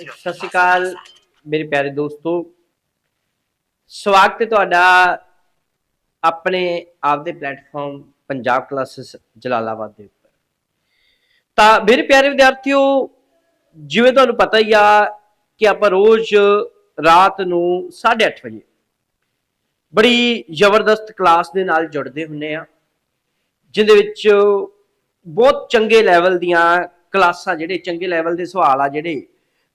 ਸਤਿ ਸ਼੍ਰੀ ਅਕਾਲ, ਮੇਰੇ ਪਿਆਰੇ ਦੋਸਤੋ। ਸਵਾਗਤ ਹੈ ਤੁਹਾਡਾ ਆਪਣੇ ਆਪ ਦੇ ਪਲੇਟਫਾਰਮ ਪੰਜਾਬ ਕਲਾਸਿਸ ਜਲਾਲਾਬਾਦ ਦੇ ਉੱਪਰ। ਤਾਂ ਮੇਰੇ ਪਿਆਰੇ ਵਿਦਿਆਰਥੀਓ, ਜਿਵੇਂ ਤੁਹਾਨੂੰ ਪਤਾ ਹੀ ਆ ਕਿ ਆਪਾਂ ਰੋਜ਼ ਰਾਤ ਨੂੰ 8:30 ਵਜੇ ਬੜੀ ਜ਼ਬਰਦਸਤ ਕਲਾਸ ਦੇ ਨਾਲ ਜੁੜਦੇ ਹੁੰਨੇ ਆ, ਜਿਹਦੇ ਵਿੱਚ ਬਹੁਤ ਚੰਗੇ ਲੈਵਲ ਦੀਆਂ ਕਲਾਸਾਂ, ਜਿਹੜੇ ਚੰਗੇ ਲੈਵਲ ਦੇ ਸਵਾਲ ਆ ਜਿਹੜੇ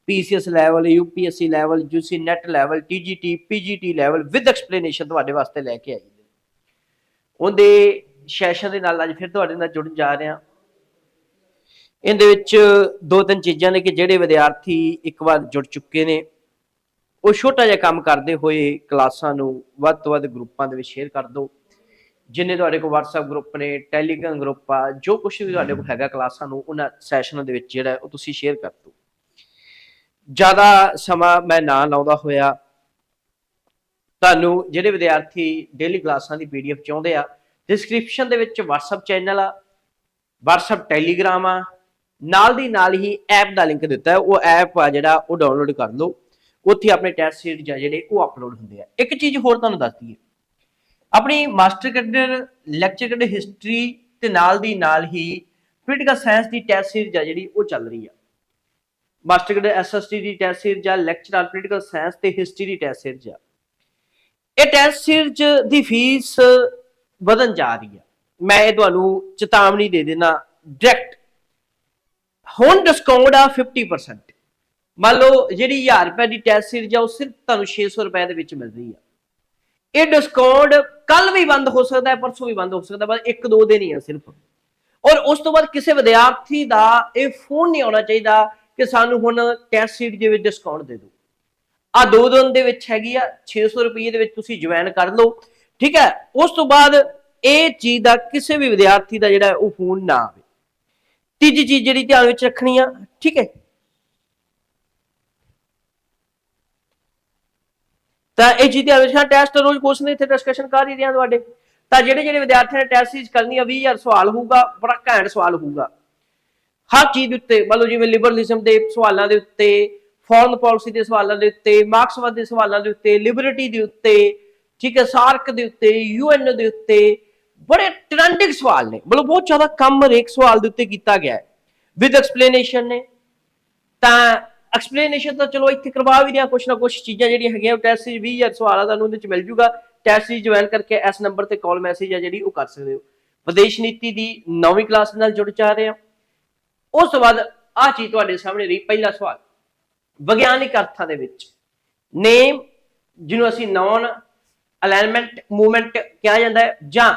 PCS level, UPSC level, UGC NET level TGT PGT level with explanation ਤੁਹਾਡੇ ਵਾਸਤੇ ਲੈ ਕੇ ਆਈ ਉਹਦੇ ਸੈਸ਼ਨ ਦੇ ਨਾਲ ਅੱਜ ਫਿਰ ਤੁਹਾਡੇ ਨਾਲ ਜੁੜਨ ਜਾ ਰਹੇ। ਹਾਂ ਇਹਦੇ ਵਿੱਚ ਦੋ ਤਿੰਨ ਚੀਜ਼ਾਂ ਨੇ ਕਿ ਜਿਹੜੇ ਵਿਦਿਆਰਥੀ ਇੱਕ ਵਾਰ ਜੁੜ ਚੁੱਕੇ ਨੇ। ਉਹ ਛੋਟਾ ਜਿਹਾ ਕੰਮ ਕਰਦੇ ਹੋਏ ਕਲਾਸਾਂ ਨੂੰ ਵੱਧ ਤੋਂ ਵੱਧ ਗਰੁੱਪਾਂ ਦੇ ਵਿੱਚ ਸ਼ੇਅਰ ਕਰ ਦਿਓ। ਜਿੰਨੇ ਤੁਹਾਡੇ ਕੋਲ WhatsApp ਗਰੁੱਪ ਨੇ, Telegram ਗਰੁੱਪ ਆ, ਜੋ ਕੁਝ ਵੀ ਤੁਹਾਡੇ ਕੋਲ ਹੈਗਾ ਕਲਾਸਾਂ ਨੂੰ, ਉਹਨਾਂ ਸੈਸ਼ਨਾਂ ਦੇ ਵਿੱਚ ਜਿਹੜਾ ਉਹ ਤੁਸੀਂ ਸ਼ੇਅਰ ਕਰ ਦਿਓ। ਜ਼ਿਆਦਾ ਸਮਾਂ ਮੈਂ ਨਾ ਲਾਉਂਦਾ ਹੋਇਆ। ਤੁਹਾਨੂੰ ਜਿਹੜੇ ਵਿਦਿਆਰਥੀ ਡੇਲੀ ਕਲਾਸਾਂ ਦੀ ਪੀਡੀਐਫ ਚਾਹੁੰਦੇ ਆ ਡਿਸਕ੍ਰਿਪਸ਼ਨ ਦੇ ਵਿੱਚ WhatsApp ਚੈਨਲ ਆ, WhatsApp ਟੈਲੀਗ੍ਰਾਮ ਆ, ਨਾਲ ਦੀ ਨਾਲ ਹੀ ਐਪ ਦਾ ਲਿੰਕ ਦਿੱਤਾ ਹੈ। ਉਹ ਐਪ ਆ ਜਿਹੜਾ, ਉਹ ਡਾਊਨਲੋਡ ਕਰ ਲਓ। ਉੱਥੇ ਆਪਣੇ ਟੈਸਟ ਸੀਟ ਆ ਜਿਹੜੇ, ਉਹ ਅਪਲੋਡ ਹੁੰਦੇ ਆ। ਇੱਕ ਚੀਜ਼ ਹੋਰ ਤੁਹਾਨੂੰ ਦੱਸ ਦਈਏ। ਆਪਣੀ master cadre lecture cadre history ਤੇ ਨਾਲ ਦੀ ਨਾਲ ਹੀ ਪੋਲੀਟੀਕਲ ਸਾਇੰਸ ਦੀ ਟੈਸਟ ਸੀਰੀਜ਼ ਆ ਜਿਹੜੀ, ਉਹ ਚੱਲ ਰਹੀ ਆ। ਮਾਸਟਰ ਕੈਡਰ ਐਸਐਸਟੀ ਦੀ ਟੈਸਟ ਸੀਰੀਜ਼ ਆ, ਲੈਕਚਰ ਪੋਲੀਟੀਕਲ ਸਾਇੰਸ ਤੇ ਹਿਸਟਰੀ ਦੀ ਟੈਸਟ ਸੀਰੀਜ਼ ਆ। ਇਹ ਟੈਸਟ ਸੀਰੀਜ਼ ਦੀ ਫੀਸ ਵਧਣ ਜਾ ਰਹੀ ਹੈ ਮੈਂ ਇਹ ਤੁਹਾਨੂੰ ਚੇਤਾਵਨੀ ਦੇ ਦੇਣਾ ਡਾਇਰੈਕਟ ਹੁਣ ਡਿਸਕਾਊਂਟ ਆ 50% ਮੰਨ ਲਓ ਜਿਹੜੀ 1000 ਰੁਪਏ ਦੀ ਟੈਸਟ ਸੀਰੀਜ਼ ਆ, ਉਹ ਸਿਰਫ ਤੁਹਾਨੂੰ 600 ਰੁਪਏ ਦੇ ਵਿੱਚ ਮਿਲ ਰਹੀ ਆ। ਇਹ ਡਿਸਕਾਊਂਟ ਕੱਲ ਵੀ ਬੰਦ ਹੋ ਸਕਦਾ ਹੈ, ਪਰਸੋਂ ਵੀ ਬੰਦ ਹੋ ਸਕਦਾ, ਬਸ ਇੱਕ ਦੋ ਦਿਨ ਹੀ ਆ ਸਿਰਫ। ਔਰ ਉਸ ਤੋਂ ਬਾਅਦ ਕਿਸੇ ਵਿਦਿਆਰਥੀ ਦਾ ਇਹ ਫੋਨ ਨਹੀਂ ਆਉਣਾ ਚਾਹੀਦਾ ਕਿ ਸਾਨੂੰ ਹੁਣ ਟੈਸਟ ਸੀਟ ਦੇ ਵਿੱਚ ਡਿਸਕਾਊਂਟ ਦੇ ਦਿਓ। ਆ ਦੋ ਦਿਨ ਦੇ ਵਿੱਚ ਹੈਗੀ ਆ 600 ਰੁਪਏ ਦੇ ਵਿੱਚ ਤੁਸੀਂ ਜੁਆਇਨ ਕਰ ਲਓ। ਠੀਕ ਹੈ? ਉਸ ਤੋਂ ਬਾਅਦ ਇਹ ਚੀਜ਼ ਦਾ ਕਿਸੇ ਵੀ ਵਿਦਿਆਰਥੀ ਦਾ ਜਿਹੜਾ ਉਹ ਫੋਨ ਨਾ ਆਵੇ। ਤੀਜੀ ਚੀਜ਼ ਜਿਹੜੀ ਧਿਆਨ ਵਿੱਚ ਰੱਖਣੀ ਆ, ਠੀਕ ਹੈ? ਤਾਂ ਇਹ ਚੀਜ਼ ਧਿਆਨ ਵਿੱਚ ਟੈਸਟ ਰੋਜ਼ ਕੁਛ ਨਹੀਂ ਇੱਥੇ ਡਿਸਕਸ਼ਨ ਕਰ ਹੀ ਰਹੇ ਆ ਤੁਹਾਡੇ। ਤਾਂ ਜਿਹੜੇ ਜਿਹੜੇ ਵਿਦਿਆਰਥੀਆਂ ਨੇ ਟੈਸਟ ਸੀਜ ਕਰਨੀ ਆ 20000 ਸਵਾਲ ਹੋਊਗਾ, ਬੜਾ ਘੈਂਟ ਸਵਾਲ ਹੋਊਗਾ। ਹਰ ਚੀਜ਼ ਦੇ ਉੱਤੇ, ਮੰਨ ਲਓ ਜਿਵੇਂ ਲਿਬਰਲਿਜ਼ਮ ਦੇ ਸਵਾਲਾਂ ਦੇ ਉੱਤੇ ਫੋਰਨ ਪਾਲਿਸੀ ਦੇ ਸਵਾਲਾਂ ਦੇ ਉੱਤੇ ਮਾਰਕਸਵਾਦ ਦੇ ਸਵਾਲਾਂ ਦੇ ਉੱਤੇ ਲਿਬਰਟੀ ਦੇ ਉੱਤੇ, ਠੀਕ ਹੈ, ਸਾਰਕ ਦੇ ਉੱਤੇ ਯੂਐਨ ਦੇ ਉੱਤੇ, ਬੜੇ ਟ੍ਰੈਂਡਿੰਗ ਸਵਾਲ ਨੇ। ਮਤਲਬ ਬਹੁਤ ਜ਼ਿਆਦਾ ਕੰਮ ਹਰੇਕ ਸਵਾਲ ਦੇ ਉੱਤੇ ਕੀਤਾ ਗਿਆ ਹੈ। ਵਿਦ ਐਕਸਪਲੇਨੇਸ਼ਨ ਨੇ। ਤਾਂ ਐਕਸਪਲੇਨੇਸ਼ਨ ਤਾਂ ਚਲੋ ਇੱਥੇ ਕਰਵਾ ਵੀ ਦਿਆਂ ਕੁਛ ਨਾ ਕੁਛ ਚੀਜ਼ਾਂ ਜਿਹੜੀਆਂ ਹੈਗੀਆਂ ਟੈਸਟ ਸੀ 20000 ਆ ਤੁਹਾਨੂੰ ਉਹਦੇ 'ਚ ਮਿਲ ਜੂਗਾ। ਟੈਸਟ ਸੀ ਜੁਆਇਨ ਕਰਕੇ ਇਸ ਨੰਬਰ ਤੇ ਕਾਲ ਮੈਸੇਜ ਆ ਜਿਹੜੀ ਉਹ ਕਰ ਸਕਦੇ ਹੋ। ਵਿਦੇਸ਼ ਨੀਤੀ ਦੀ ਨੌਵੀਂ ਕਲਾਸ ਨਾਲ ਜੁੜ ਚਾ ਰਹੇ ਹਾਂ। ਉਸ ਤੋਂ ਬਾਅਦ ਆ ਚੀਜ਼ ਤੁਹਾਡੇ ਸਾਹਮਣੇ ਰਹੀ, ਪਹਿਲਾ ਸਵਾਲ। ਵਿਗਿਆਨਿਕ ਅਰਥਾਂ ਦੇ ਵਿੱਚ। ਨੇਮ ਜਿਹਨੂੰ ਅਸੀਂ ਨੌਨ ਅਲਾਈਨਮੈਂਟ ਮੂਵਮੈਂਟ ਕਿਹਾ ਜਾਂਦਾ ਹੈ, ਜਾਂ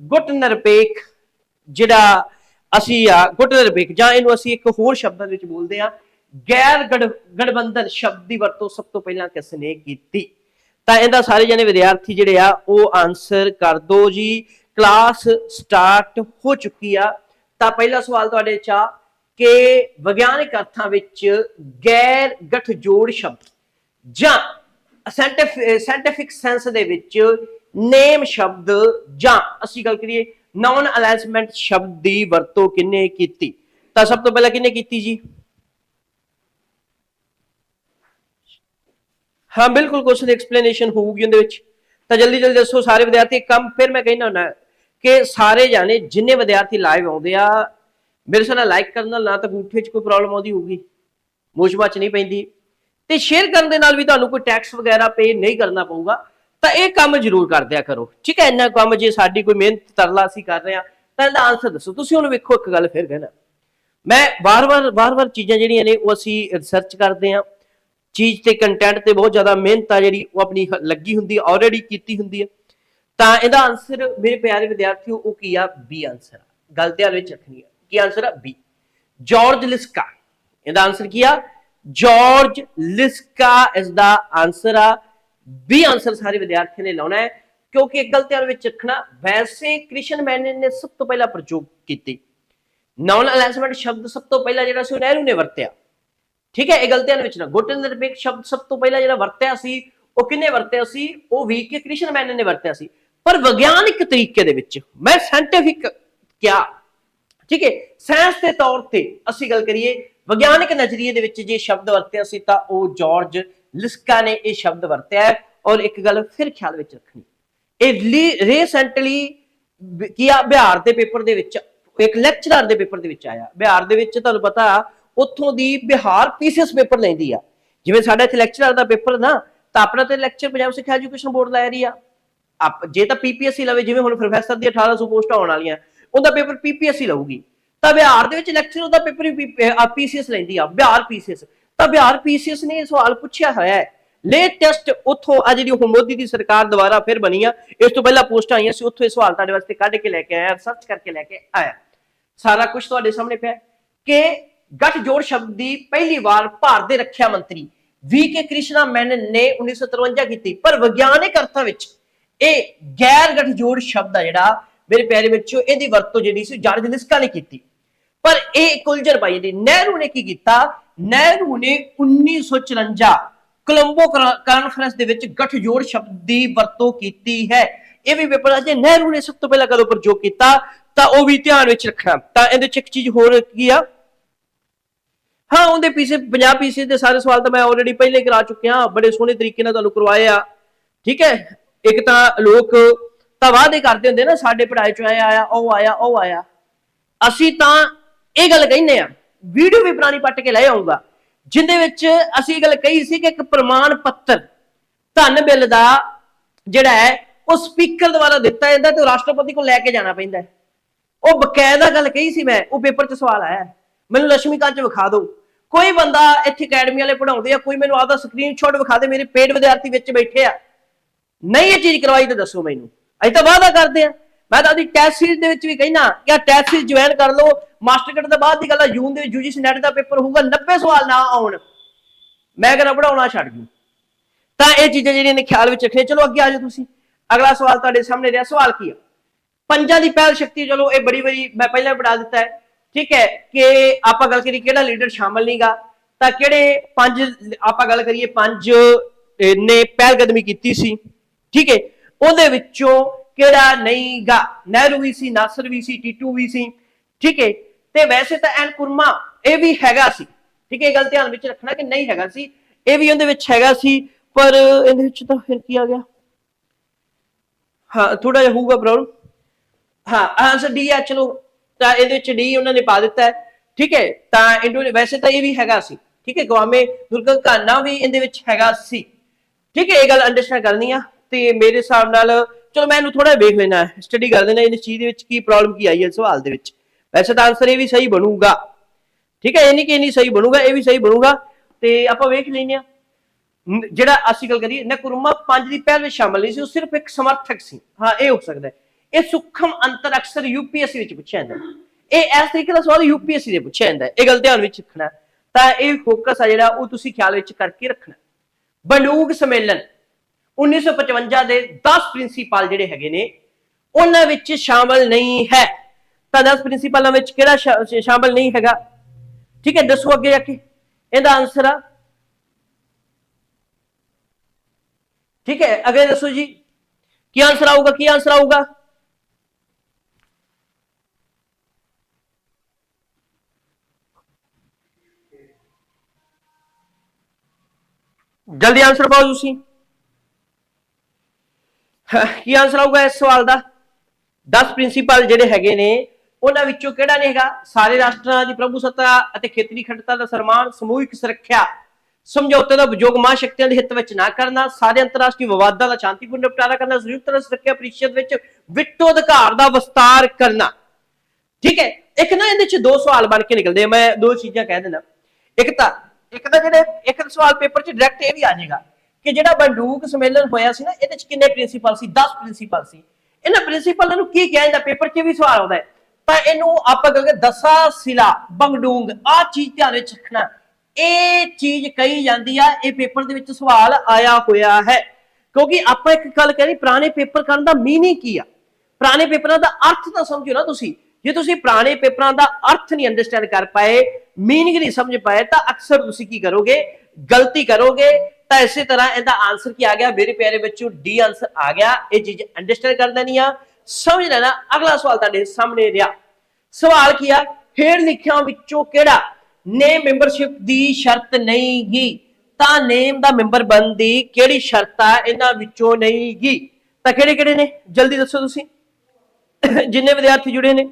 ਗੁੱਟ ਨਿਰਪੇਖ ਜਿਹੜਾ ਅਸੀਂ ਆ, ਗੁੱਟ ਨਿਰਪੇਖ, ਜਾਂ ਇਹਨੂੰ ਅਸੀਂ ਇੱਕ ਹੋਰ ਸ਼ਬਦਾਂ ਵਿੱਚ ਬੋਲਦੇ ਆ ਗੈਰ ਗੜ, ਗੜਬੰਧਨ ਸ਼ਬਦ ਦੀ ਵਰਤੋਂ ਸਭ ਤੋਂ ਪਹਿਲਾਂ ਕਿਸ ਨੇ ਕੀਤੀ? ਤਾਂ ਇਹਦਾ ਸਾਰੇ ਜਣੇ ਵਿਦਿਆਰਥੀ ਜਿਹੜੇ ਆ, ਉਹ ਆਨਸਰ ਕਰ ਦੋ ਜੀ। ਕਲਾਸ ਸਟਾਰਟ ਹੋ ਚੁੱਕੀ ਆ। ਤਾਂ ਪਹਿਲਾ ਸਵਾਲ ਤੁਹਾਡੇ ਚ ਆ ਕਿ ਵਿਗਿਆਨਿਕ ਅਰਥਾਂ ਵਿੱਚ ਗੈਰ ਗਠਜੋੜ ਸ਼ਬਦ ਜਾਂ ਸਾਇੰਟਿਫਿਕ ਸੈਂਸ ਦੇ ਵਿੱਚ ਨੇਮ ਸ਼ਬਦ ਜਾਂ ਅਸੀਂ ਗੱਲ ਕਰੀਏ ਨਾਨ ਅਲਾਈਨਮੈਂਟ ਸ਼ਬਦ ਦੀ ਵਰਤੋਂ ਕਿੰਨੇ ਕੀਤੀ? ਤਾਂ ਸਭ ਤੋਂ ਪਹਿਲਾਂ ਕਿੰਨੇ ਕੀਤੀ ਜੀ? ਹਾਂ, ਬਿਲਕੁਲ ਕੁਐਸਚਨ ਦੀ ਐਕਸਪਲੇਨੇਸ਼ਨ ਹੋਊਗੀ ਉਹਦੇ ਵਿੱਚ। ਤਾਂ ਜਲਦੀ ਜਲਦੀ ਦੱਸੋ ਸਾਰੇ ਵਿਦਿਆਰਥੀ ਕੰਮ ਫਿਰ ਮੈਂ ਕਹਿੰਦਾ ਹੁੰਦਾ ਕਿ ਸਾਰੇ ਜਾਣੇ ਜਿੰਨੇ ਵਿਦਿਆਰਥੀ ਲਾਈਵ ਆਉਂਦੇ ਆ ਮੇਰੇ ਨਾਲ ਲਾਈਕ ਕਰਨ ਨਾਲ ਨਾ ਤਾਂ ਗੂਠੇ 'ਚ ਕੋਈ ਪ੍ਰੋਬਲਮ ਆਉਂਦੀ ਹੋਊਗੀ। ਮੋਸ਼ਬਾ 'ਚ ਨਹੀਂ ਪੈਂਦੀ। ਤੇ ਸ਼ੇਅਰ ਕਰਨ ਦੇ ਨਾਲ ਵੀ ਤੁਹਾਨੂੰ ਕੋਈ ਟੈਕਸ ਵਗੈਰਾ ਪੇ ਨਹੀਂ ਕਰਨਾ ਪਊਗਾ। ਤਾਂ ਇਹ ਕੰਮ ਜ਼ਰੂਰ ਕਰਦਿਆ ਕਰੋ। ਠੀਕ ਹੈ, ਇੰਨਾ ਕੰਮ ਜੇ ਸਾਡੀ ਕੋਈ ਮਿਹਨਤ ਤਰਲਾ ਅਸੀਂ ਕਰ ਰਹੇ ਆ ਤਾਂ ਇਹਦਾ ਆਨਸਰ ਦੱਸੋ। ਤੁਸੀਂ ਹੁਣ ਵੇਖੋ, ਇੱਕ ਗੱਲ ਫਿਰ ਕਹਿਣਾ। ਮੈਂ ਵਾਰ-ਵਾਰ ਵਾਰ-ਵਾਰ ਚੀਜ਼ਾਂ ਜਿਹੜੀਆਂ ਨੇ, ਉਹ ਅਸੀਂ ਰਿਸਰਚ ਕਰਦੇ ਆ ਚੀਜ਼ ਤੇ ਕੰਟੈਂਟ ਤੇ ਬਹੁਤ ਜ਼ਿਆਦਾ ਮਿਹਨਤ ਆ ਜਿਹੜੀ, ਉਹ ਆਪਣੀ ਲੱਗੀ ਹੁੰਦੀ ਹੈ ਆਲਰੇਡੀ ਕੀਤੀ ਹੁੰਦੀ ਹੈ। ਤਾਂ ਇਹਦਾ ਆਨਸਰ ਮੇਰੇ ਪਿਆਰੇ ਵਿਦਿਆਰਥੀਓ, ਉਹ ਕੀ ਆ? ਬੀ ਆਨਸਰ ਆ। ਗੱਲ ਧਿਆਨ ਵਿੱਚ ਰੱਖਣੀ ਹੈ ਕੀ ਆਨਸਰ ਆ? ਬੀ ਜਾਰਜ ਲਿਸਕਾ ਇਹਦਾ ਆਨਸਰ ਕੀ ਆ? ਜਾਰਜ ਲਿਸਕਾ ਇਸ ਦਾ ਆਨਸਰ ਆ। ਬੀ ਆਨਸਰ ਸਾਰੇ ਵਿਦਿਆਰਥੀਆਂ ਨੇ ਲਾਉਣਾ ਹੈ, ਕਿਉਂਕਿ ਇੱਕ ਗੱਲ ਧਿਆਨ ਵਿੱਚ ਰੱਖਣਾ, ਵੈਸੇ ਕ੍ਰਿਸ਼ਨ ਮੈਨਨ ਨੇ ਸਭ ਤੋਂ ਪਹਿਲਾਂ ਪ੍ਰਯੋਗ ਕੀਤੀ। ਨਾਨ ਅਲਾਈਨਮੈਂਟ ਸ਼ਬਦ ਸਭ ਤੋਂ ਪਹਿਲਾਂ ਜਿਹੜਾ ਸੀ, ਉਹ ਨਹਿਰੂ ਨੇ ਵਰਤਿਆ। ਠੀਕ ਹੈ, ਇਹ ਗੱਲ ਧਿਆਨ ਵਿੱਚ ਨਾ ਗੁੱਟ ਨਿਰਪੇਖ ਸ਼ਬਦ ਸਭ ਤੋਂ ਪਹਿਲਾਂ ਜਿਹੜਾ ਵਰਤਿਆ ਸੀ, ਉਹ ਕਿੰਨੇ ਵਰਤਿਆ ਸੀ? ਉਹ ਵੀ ਕੇ ਕ੍ਰਿਸ਼ਨ ਮੈਨਨ ਨੇ ਵਰਤਿਆ ਸੀ। ਪਰ ਵਿਗਿਆਨਿਕ ਤਰੀਕੇ ਦੇ ਵਿੱਚ, ਮੈਂ ਸਾਇੰਟਿਫਿਕ ਕਿਆ ਠੀਕ ਹੈ? ਸਾਇੰਸ ਦੇ ਤੌਰ ਤੇ ਅਸੀਂ ਗੱਲ ਕਰੀਏ, ਵਿਗਿਆਨਕ ਨਜ਼ਰੀਏ ਦੇ ਵਿੱਚ ਜੇ ਸ਼ਬਦ ਵਰਤਿਆ ਸੀ ਤਾਂ ਉਹ ਜਾਰਜ ਲਿਸਕਾ ਨੇ ਇਹ ਸ਼ਬਦ ਵਰਤਿਆ ਹੈ ਔਰ ਇੱਕ ਗੱਲ ਫਿਰ ਖਿਆਲ ਵਿੱਚ ਰੱਖਣੀ। ਇਹ ਰੀਸੈਂਟਲੀ ਕੀ ਆ ਬਿਹਾਰ ਦੇ ਪੇਪਰ ਦੇ ਵਿੱਚ, ਇੱਕ ਲੈਕਚਰਰ ਦੇ ਪੇਪਰ ਦੇ ਵਿੱਚ ਆਇਆ। ਬਿਹਾਰ ਦੇ ਵਿੱਚ ਤੁਹਾਨੂੰ ਪਤਾ, ਉੱਥੋਂ ਦੀ ਬਿਹਾਰ ਪੀਸੀਐਸ ਪੇਪਰ ਲੈਂਦੀ ਆ। ਜਿਵੇਂ ਸਾਡਾ ਇੱਥੇ ਲੈਕਚਰਰ ਦਾ ਪੇਪਰ ਨਾ, ਤਾਂ ਆਪਣਾ ਤੇ ਲੈਕਚਰ ਪੰਜਾਬ ਸਿੱਖਿਆ ਐਜੂਕੇਸ਼ਨ ਬੋਰਡ ਲੈ ਰਹੀ ਆ। ਆਪ, ਜੇ ਤਾਂ ਪੀਪੀਐਸਸੀ ਲਵੇ, ਜਿਵੇਂ ਹੁਣ ਪ੍ਰੋਫੈਸਰ ਦੀ 1800 ਪੋਸਟਾਂ ਆਉਣ ਵਾਲੀਆਂ। ਉਹਦਾ ਪੇਪਰ ਪੀਪੀਐਸਸੀ ਲਊਗੀ। ਤਾਂ ਬਿਹਾਰ ਦੇ ਵਿੱਚ ਲੈਕਚਰ ਉਹਦਾ ਪੇਪਰ ਪੀਸੀਐਸ ਲੈਂਦੀ ਆ, ਬਿਹਾਰ ਪੀਸੀਐਸ। ਤਾਂ ਬਿਹਾਰ ਪੀਸੀਐਸ ਨੇ ਇਹ ਸਵਾਲ ਪੁੱਛਿਆ ਹੋਇਆ ਹੈ ਲੇਟੈਸਟ ਉੱਥੋਂ ਆ ਜਿਹੜੀ ਉਹ ਮੋਦੀ ਦੀ ਸਰਕਾਰ ਦੁਬਾਰਾ ਫਿਰ ਬਣੀ ਆ, ਇਸ ਤੋਂ ਪਹਿਲਾਂ ਪੋਸਟਾਂ ਆਈਆਂ ਸੀ, ਉੱਥੋਂ ਇਹ ਸਵਾਲ ਤੁਹਾਡੇ ਵਾਸਤੇ ਕੱਢ ਕੇ ਲੈ ਕੇ ਆਇਆ ਸਰਚ ਕਰਕੇ ਲੈ ਕੇ ਆਇਆ। ਸਾਰਾ ਕੁਝ ਤੁਹਾਡੇ ਸਾਹਮਣੇ ਪਿਆ ਹੈ ਕਿ ਗੱਠਜੋੜ ਸ਼ਬਦ ਦੀ ਪਹਿਲੀ ਵਾਰ ਭਾਰਤ ਦੇ ਰੱਖਿਆ ਮੰਤਰੀ ਵੀ ਕੇ ਕ੍ਰਿਸ਼ਨਾ ਮੈਨਨ ਨੇ 1953 ਕੀਤੀ, ਪਰ ਵਿਗਿਆਨਿਕ ਅਰਥਾਂ ਵਿੱਚ ਇਹ ਗੈਰ ਗੱਠਜੋੜ ਸ਼ਬਦ ਆ ਜਿਹੜਾ ਮੇਰੇ ਪਿਆਰੇ ਬੱਚਿਓ ਇਹਦੀ ਵਰਤੋਂ ਜਿਹੜੀ ਸੀ ਜਾਰਜ ਲਿਸਕਾ ਨੇ ਕੀਤੀ। ਪਰ ਇਹ ਕੁਲਜਰ ਬਾਈ ਦੀ ਨਹਿਰੂ ਨੇ ਕੀ ਕੀਤਾ? ਨਹਿਰੂ ਨੇ 1954 ਕੋਲੰਬੋ ਕਾਨਫਰੰਸ ਦੇ ਵਿੱਚ ਗੱਠਜੋੜ ਸ਼ਬਦ ਦੀ ਵਰਤੋਂ ਕੀਤੀ ਹੈ। ਇਹ ਵੀ ਪੇਪਰ ਅਜੇ ਨਹਿਰੂ ਨੇ ਸਭ ਤੋਂ ਪਹਿਲਾਂ ਗੱਲ ਉੱਪਰ ਜੋ ਕੀਤਾ, ਤਾਂ ਉਹ ਵੀ ਧਿਆਨ ਵਿੱਚ ਰੱਖਣਾ। ਤਾਂ ਇਹਦੇ ਚ ਇੱਕ ਚੀਜ਼ ਹੋਰ ਕੀ ਆ? ਹਾਂ, ਉਹਦੇ ਪੀਸੇ 50 ਪੀਸੇ ਦੇ ਸਾਰੇ ਸਵਾਲ ਤਾਂ ਮੈਂ ਆਲਰੇਡੀ ਪਹਿਲੇ ਕਰਾ ਚੁੱਕਿਆ। ਬੜੇ ਸੋਹਣੇ ਤਰੀਕੇ ਨਾਲ ਤੁਹਾਨੂੰ ਕਰਵਾਏ ਆ। ਠੀਕ ਹੈ? ਇੱਕ ਤਾਂ ਲੋਕ ਤਾਂ ਵਾਅਦੇ ਕਰਦੇ ਹੁੰਦੇ ਨਾ, ਸਾਡੇ ਪੜਾਈ ਚੋਂ ਆਇਆ ਆਇਆ, ਉਹ ਆਇਆ ਉਹ ਆਇਆ। ਅਸੀਂ ਤਾਂ ਇਹ ਗੱਲ ਕਹਿੰਦੇ ਆ ਵੀਡੀਓ ਵੀ ਪੁਰਾਣੀ ਪੱਟ ਕੇ ਲੈ ਆਉਂਗਾ, ਜਿੰਦੇ ਵਿੱਚ ਅਸੀਂ ਇਹ ਗੱਲ ਕਹੀ ਸੀ ਕਿ ਇੱਕ ਪ੍ਰਮਾਣ ਪੱਤਰ, ਧਨ ਬਿੱਲ ਦਾ ਜਿਹੜਾ ਹੈ, ਉਹ ਸਪੀਕਰ ਦੁਆਰਾ ਦਿੱਤਾ ਜਾਂਦਾ ਤੇ ਉਹ ਰਾਸ਼ਟਰਪਤੀ ਕੋਲ ਲੈ ਕੇ ਜਾਣਾ ਪੈਂਦਾ ਉਹ ਬਕਾਇਦਾ ਗੱਲ ਕਹੀ ਸੀ ਮੈਂ, ਉਹ ਪੇਪਰ 'ਚ ਸਵਾਲ ਆਇਆ। ਹੈ। ਮੈਨੂੰ ਲక్ష్ਮੀਕਾਂਤ 'ਚ ਵਿਖਾ ਦਿਓ। ਕੋਈ ਬੰਦਾ ਇੱਥੇ ਅਕੈਡਮੀ ਵਾਲੇ ਪੜਾਉਂਦੇ ਆ, ਕੋਈ ਮੈਨੂੰ ਆਪਦਾ ਸਕਰੀਨਸ਼ਾਟ ਵਿਖਾ ਦੇ, ਮੇਰੇ ਪੇਡ ਵਿਦਿਆਰਥੀ ਵਿੱਚ ਬੈਠੇ ਆ। ਨਹੀਂ ਇਹ ਚੀਜ਼ ਕਰਵਾਈ ਤਾਂ ਦੱਸੋ ਮੈਨੂੰ। ਅਸੀਂ ਤਾਂ ਵਾਅਦਾ ਕਰਦੇ ਆ ਮੈਂ ਤਾਂ ਆਦੀ ਟੈਸਟ ਸੀਰੀਜ਼ ਦੇ ਵਿੱਚ ਵੀ ਕਹਿਣਾ ਕਿ ਟੈਸਟ ਸੀਰੀਜ਼ ਜੁਆਇਨ ਕਰ ਲਓ। ਮਾਸਟਰ ਕਟ ਤੋਂ ਬਾਅਦ ਦੀ ਗੱਲ ਆ, ਜੂਨ ਦੇ ਯੂਜੀਸੀ ਨੈਟ ਦਾ ਪੇਪਰ ਹੋਊਗਾ 90 ਸਵਾਲ ਨਾ ਆਉਣ। ਮੈਂ ਕਹਿੰਦਾ ਪੜਾਉਣਾ ਛੱਡ ਜੂ। ਤਾਂ ਇਹ ਚੀਜ਼ਾਂ ਜਿਹੜੀਆਂ ਨੇ ਖਿਆਲ ਵਿੱਚ ਰੱਖਣੇ ਚਲੋ ਅੱਗੇ ਆ ਜਾਓ ਤੁਸੀਂ। ਅਗਲਾ ਸਵਾਲ ਤੁਹਾਡੇ ਸਾਹਮਣੇ ਰਿਹਾ। ਸਵਾਲ ਕੀ ਆ? ਪੰਜਾਂ ਦੀ ਪਹਿਲ ਸ਼ਕਤੀ, ਚਲੋ ਇਹ ਬੜੀ ਬੜੀ ਮੈਂ ਪਹਿਲਾਂ ਬਣਾ ਦਿੱਤਾ ਹੈ। ਠੀਕ ਹੈ ਕਿ ਆਪਾਂ ਗੱਲ ਕਰੀ ਕਿਹੜਾ ਲੀਡਰ ਸ਼ਾਮਲ ਨਹੀਂਗਾ ਤਾਂ ਕਿਹੜੇ ਪੰਜ, ਆਪਾਂ ਗੱਲ ਕਰੀਏ ਪੰਜ ਨੇ ਪਹਿਲ ਕਦਮੀ ਕੀਤੀ ਸੀ। ਠੀਕ ਹੈ। ਉਹਦੇ ਵਿੱਚੋਂ ਕਿਹੜਾ ਨਹੀਂਗਾ ਨਹਿਰੂ ਵੀ ਸੀ, ਨਾਸਰ ਵੀ ਸੀ, ਟੀਟੂ ਵੀ ਸੀ। ਠੀਕ ਹੈ ਤੇ ਵੈਸੇ ਤਾਂ ਐਨ ਕੁਰਮਾ, ਇਹ ਵੀ ਹੈਗਾ ਸੀ। ਠੀਕ ਹੈ ਇਹ ਗੱਲ ਧਿਆਨ ਵਿੱਚ ਰੱਖਣਾ ਕਿ ਨਹੀਂ ਹੈਗਾ ਸੀ। ਇਹ ਵੀ ਉਹਦੇ ਵਿੱਚ ਹੈਗਾ ਸੀ, ਪਰ ਇਹਦੇ ਵਿੱਚ ਤਾਂ ਫਿਰ ਕੀ ਆ ਗਿਆ? ਹਾਂ ਥੋੜਾ ਜਿਹਾ ਹੋਊਗਾ ਪ੍ਰੋਬਲਮ। ਹਾਂ ਆਨਸਰ ਡੀ ਆ, ਚਲੋ। ਤਾਂ ਇਹਦੇ ਵਿੱਚ ਡੀ ਉਹਨਾਂ ਨੇ ਪਾ ਦਿੱਤਾ ਹੈ। ਠੀਕ ਹੈ ਤਾਂ ਇੰਡੋ ਵੈਸੇ ਤਾਂ ਇਹ ਵੀ ਹੈਗਾ ਸੀ। ਠੀਕ ਹੈ ਗਵਾਮੇ ਦੁਰਗਾ ਕਾਨਾ ਵੀ ਇਹਦੇ ਵਿੱਚ ਹੈਗਾ ਸੀ। ਠੀਕ ਹੈ ਇਹ ਗੱਲ ਅੰਡਰਸਟੈਂਡ ਕਰਨੀ ਆ। ਤੇ ਮੇਰੇ ਹਿਸਾਬ ਨਾਲ ਚਲੋ ਮੈਂ ਇਹਨੂੰ ਥੋੜਾ ਵੇਖ ਲੈਣਾ ਸਟੱਡੀ ਕਰ ਲੈਣਾ ਇਸ ਚੀਜ਼ ਦੇ ਵਿੱਚ ਕੀ ਪ੍ਰੋਬਲਮ ਕੀ ਆਈ ਹੈ ਸਵਾਲ ਦੇ ਵਿੱਚ। ਵੈਸੇ ਤਾਂ ਆਨਸਰ ਇਹ ਵੀ ਸਹੀ ਬਣੂਗਾ। ਠੀਕ ਹੈ, ਇਹ ਨਹੀਂ ਕਿ ਇਹ ਨਹੀਂ ਸਹੀ ਬਣੂਗਾ, ਇਹ ਵੀ ਸਹੀ ਬਣੂਗਾ। ਤੇ ਆਪਾਂ ਵੇਖ ਲੈਨੇ ਆ ਜਿਹੜਾ ਅਸੀਂ ਗੱਲ ਕਰੀਏ, ਨਕਰਮਾ ਪੰਜ ਦੀ ਪਹਿਲ ਵਿੱਚ ਸ਼ਾਮਲ ਨਹੀਂ ਸੀ, ਉਹ ਸਿਰਫ ਇੱਕ ਸਮਰਥਕ ਸੀ। ਹਾਂ, ਇਹ ਹੋ ਸਕਦਾ ਇਹ ਸੂਖਮ ਅੰਤਰ ਅਕਸਰ ਯੂਪੀਐਸਸੀ ਵਿੱਚ ਪੁੱਛਿਆ ਜਾਂਦਾ ਇਹ ਇਸ ਤਰੀਕੇ ਦਾ ਸਵਾਲ ਯੂਪੀਐਸਸੀ ਦੇ ਪੁੱਛਿਆ ਜਾਂਦਾ ਇਹ ਗੱਲ ਧਿਆਨ ਵਿੱਚ ਰੱਖਣਾ ਤਾਂ ਇਹ ਫੋਕਸ ਆ ਜਿਹੜਾ, ਉਹ ਤੁਸੀਂ ਖਿਆਲ ਵਿੱਚ ਕਰਕੇ ਰੱਖਣਾ ਬੰਦੂਕ ਸੰਮੇਲਨ। 1955 ਦੇ 10 ਪ੍ਰਿੰਸੀਪਲ ਜਿਹੜੇ ਹੈਗੇ ਨੇ, ਉਹਨਾਂ ਵਿੱਚ ਸ਼ਾਮਲ ਨਹੀਂ ਹੈ। ਤਾਂ 10 ਪ੍ਰਿੰਸੀਪਲਾਂ ਵਿੱਚ ਕਿਹੜਾ ਸ਼ਾ- ਸ਼ਾਮਲ ਨਹੀਂ ਹੈਗਾ? ਠੀਕ ਹੈ, ਦੱਸੋ ਅੱਗੇ ਜਾ ਕੇ। ਇਹਦਾ ਆਨਸਰ ਆ। ਠੀਕ ਹੈ, ਅੱਗੇ ਦੱਸੋ ਜੀ। ਕੀ ਆਨਸਰ ਆਊਗਾ, ਕੀ ਆਨਸਰ ਆਊਗਾ? ਜਲਦੀ ਆਨਸਰ ਪਾਓ ਤੁਸੀਂ। ਕੀ ਆਨਸਰ ਆਊਗਾ ਇਸ ਸਵਾਲ ਦਾ? 10 ਪ੍ਰਿੰਸੀਪਲ ਜਿਹੜੇ ਹੈਗੇ ਨੇ, ਉਹਨਾਂ ਵਿੱਚੋਂ ਕਿਹੜਾ ਨੇ ਹੈਗਾ? ਸਾਰੇ ਰਾਸ਼ਟਰਾਂ ਦੀ ਪ੍ਰਭੂ ਸੱਤਾ ਅਤੇ ਖੇਤਰੀ ਅਖੰਡਤਾ ਦਾ ਸਨਮਾਨ, ਸਮੂਹਿਕ ਸੁਰੱਖਿਆ, ਸਮਝੌਤੇ ਦਾ ਉਪਯੋਗ ਮਾਂ ਸ਼ਕਤੀਆਂ ਦੇ ਹਿੱਤ ਵਿੱਚ ਨਾ ਕਰਨਾ, ਸਾਰੇ ਅੰਤਰਰਾਸ਼ਟਰੀ ਵਿਵਾਦਾਂ ਦਾ ਸ਼ਾਂਤੀਪੂਰਨ ਨਿਪਟਾਰਾ ਕਰਨਾ, ਸੰਯੁਕਤ ਰਾਸ਼ਟਰ ਸੁਰੱਖਿਆ ਪਰਿਸ਼ਦ ਵਿੱਚ ਵਿਟੋ ਅਧਿਕਾਰ ਦਾ ਵਿਸਤਾਰ ਕਰਨਾ। ਠੀਕ ਹੈ, ਇੱਕ ਨਾ ਇਹਦੇ ਚ ਦੋ ਸਵਾਲ ਬਣ ਕੇ ਨਿਕਲਦੇ ਆ, ਮੈਂ ਦੋ ਚੀਜ਼ਾਂ ਕਹਿ ਦਿੰਦਾ। ਇੱਕ ਤਾਂ ਇੱਕ ਤਾਂ ਜਿਹੜੇ, ਇੱਕ ਸਵਾਲ ਪੇਪਰ ਚ ਡਾਇਰੈਕਟ ਇਹ ਵੀ ਆ ਜਾਏਗਾ। ਕਿ ਜਿਹੜਾ ਬੰਦੂਕ ਸੰਮੇਲਨ ਹੋਇਆ ਸੀ ਨਾ, ਇਹਦੇ ਚ ਕਿੰਨੇ ਪ੍ਰਿੰਸੀਪਲ ਸੀ? 10 ਪ੍ਰਿੰਸੀਪਲ ਸੀ। ਇਹਨਾਂ ਪ੍ਰਿੰਸੀਪਲਾਂ ਨੂੰ ਕੀ ਕਿਹਾ ਜਾਂਦਾ? ਪੇਪਰ 'ਚ ਵੀ ਸਵਾਲ ਆਉਂਦਾ ਹੈ। ਤਾਂ ਇਹਨੂੰ ਆਪਾਂ ਕਹਿੰਦੇ ਦਸਾ ਸਿਲਾ, ਬੰਗਡੂੰਗ ਆ ਚੀਜ਼ ਧਿਆਨ ਵਿੱਚ ਰੱਖਣਾ। ਇਹ ਚੀਜ਼ ਕਹੀ ਜਾਂਦੀ ਆ, ਇਹ ਪੇਪਰ ਦੇ ਵਿੱਚ ਸਵਾਲ ਆਇਆ ਹੋਇਆ ਹੈ। ਕਿਉਂਕਿ ਆਪਾਂ ਇੱਕ ਗੱਲ ਕਰੀ ਪੁਰਾਣੇ ਪੇਪਰ ਕਰਨ ਦਾ ਮੀਨਿੰਗ ਕੀ ਆ? ਪੁਰਾਣੇ ਪੇਪਰਾਂ ਦਾ ਅਰਥ ਤਾਂ ਸਮਝੋ ਨਾ ਤੁਸੀਂ। ਜੇ ਤੁਸੀਂ ਪੁਰਾਣੇ ਪੇਪਰਾਂ ਦਾ ਅਰਥ ਨਹੀਂ ਅੰਡਰਸਟੈਂਡ ਕਰ ਪਾਏ ਮੀਨਿੰਗ ਨਹੀਂ ਸਮਝ ਪਾਏ, ਤਾਂ ਅਕਸਰ ਤੁਸੀਂ ਕੀ ਕਰੋਗੇ? ਗਲਤੀ ਕਰੋਗੇ। ਤਾਂ ਇਸੇ ਤਰ੍ਹਾਂ ਇਹਦਾ ਆਨਸਰ ਕੀ ਆ ਗਿਆ? ਮੇਰੇ ਪਿਆਰੇ ਬੱਚਿਓ ਡੀ ਆਨਸਰ ਆ ਗਿਆ। ਇਹ ਚੀਜ਼ ਅੰਡਰਸਟੈਂਡ ਕਰ ਲੈਣੀ ਆ। ਸਮਝ ਲੈਣਾ, ਅਗਲਾ ਸਵਾਲ ਤੁਹਾਡੇ ਸਾਹਮਣੇ ਰਿਹਾ। ਸਵਾਲ ਕੀ ਆ? ਹੇਠ ਲਿਖਿਆਂ ਵਿੱਚੋਂ ਕਿਹੜਾ ਨੇਮ ਮੈਂਬਰਸ਼ਿਪ ਦੀ ਸ਼ਰਤ ਨਹੀਂ ਗੀ ਤਾਂ ਨੇਮ ਦਾ ਮੈਂਬਰ ਬਣਨ ਦੀ ਕਿਹੜੀ ਸ਼ਰਤ ਆ? ਇਹਨਾਂ ਵਿੱਚੋਂ ਨਹੀਂ ਗੀ ਤਾਂ ਕਿਹੜੇ ਕਿਹੜੇ ਨੇ? ਜਲਦੀ ਦੱਸੋ ਤੁਸੀਂ। ਜਿੰਨੇ ਵਿਦਿਆਰਥੀ ਜੁੜੇ ਨੇ।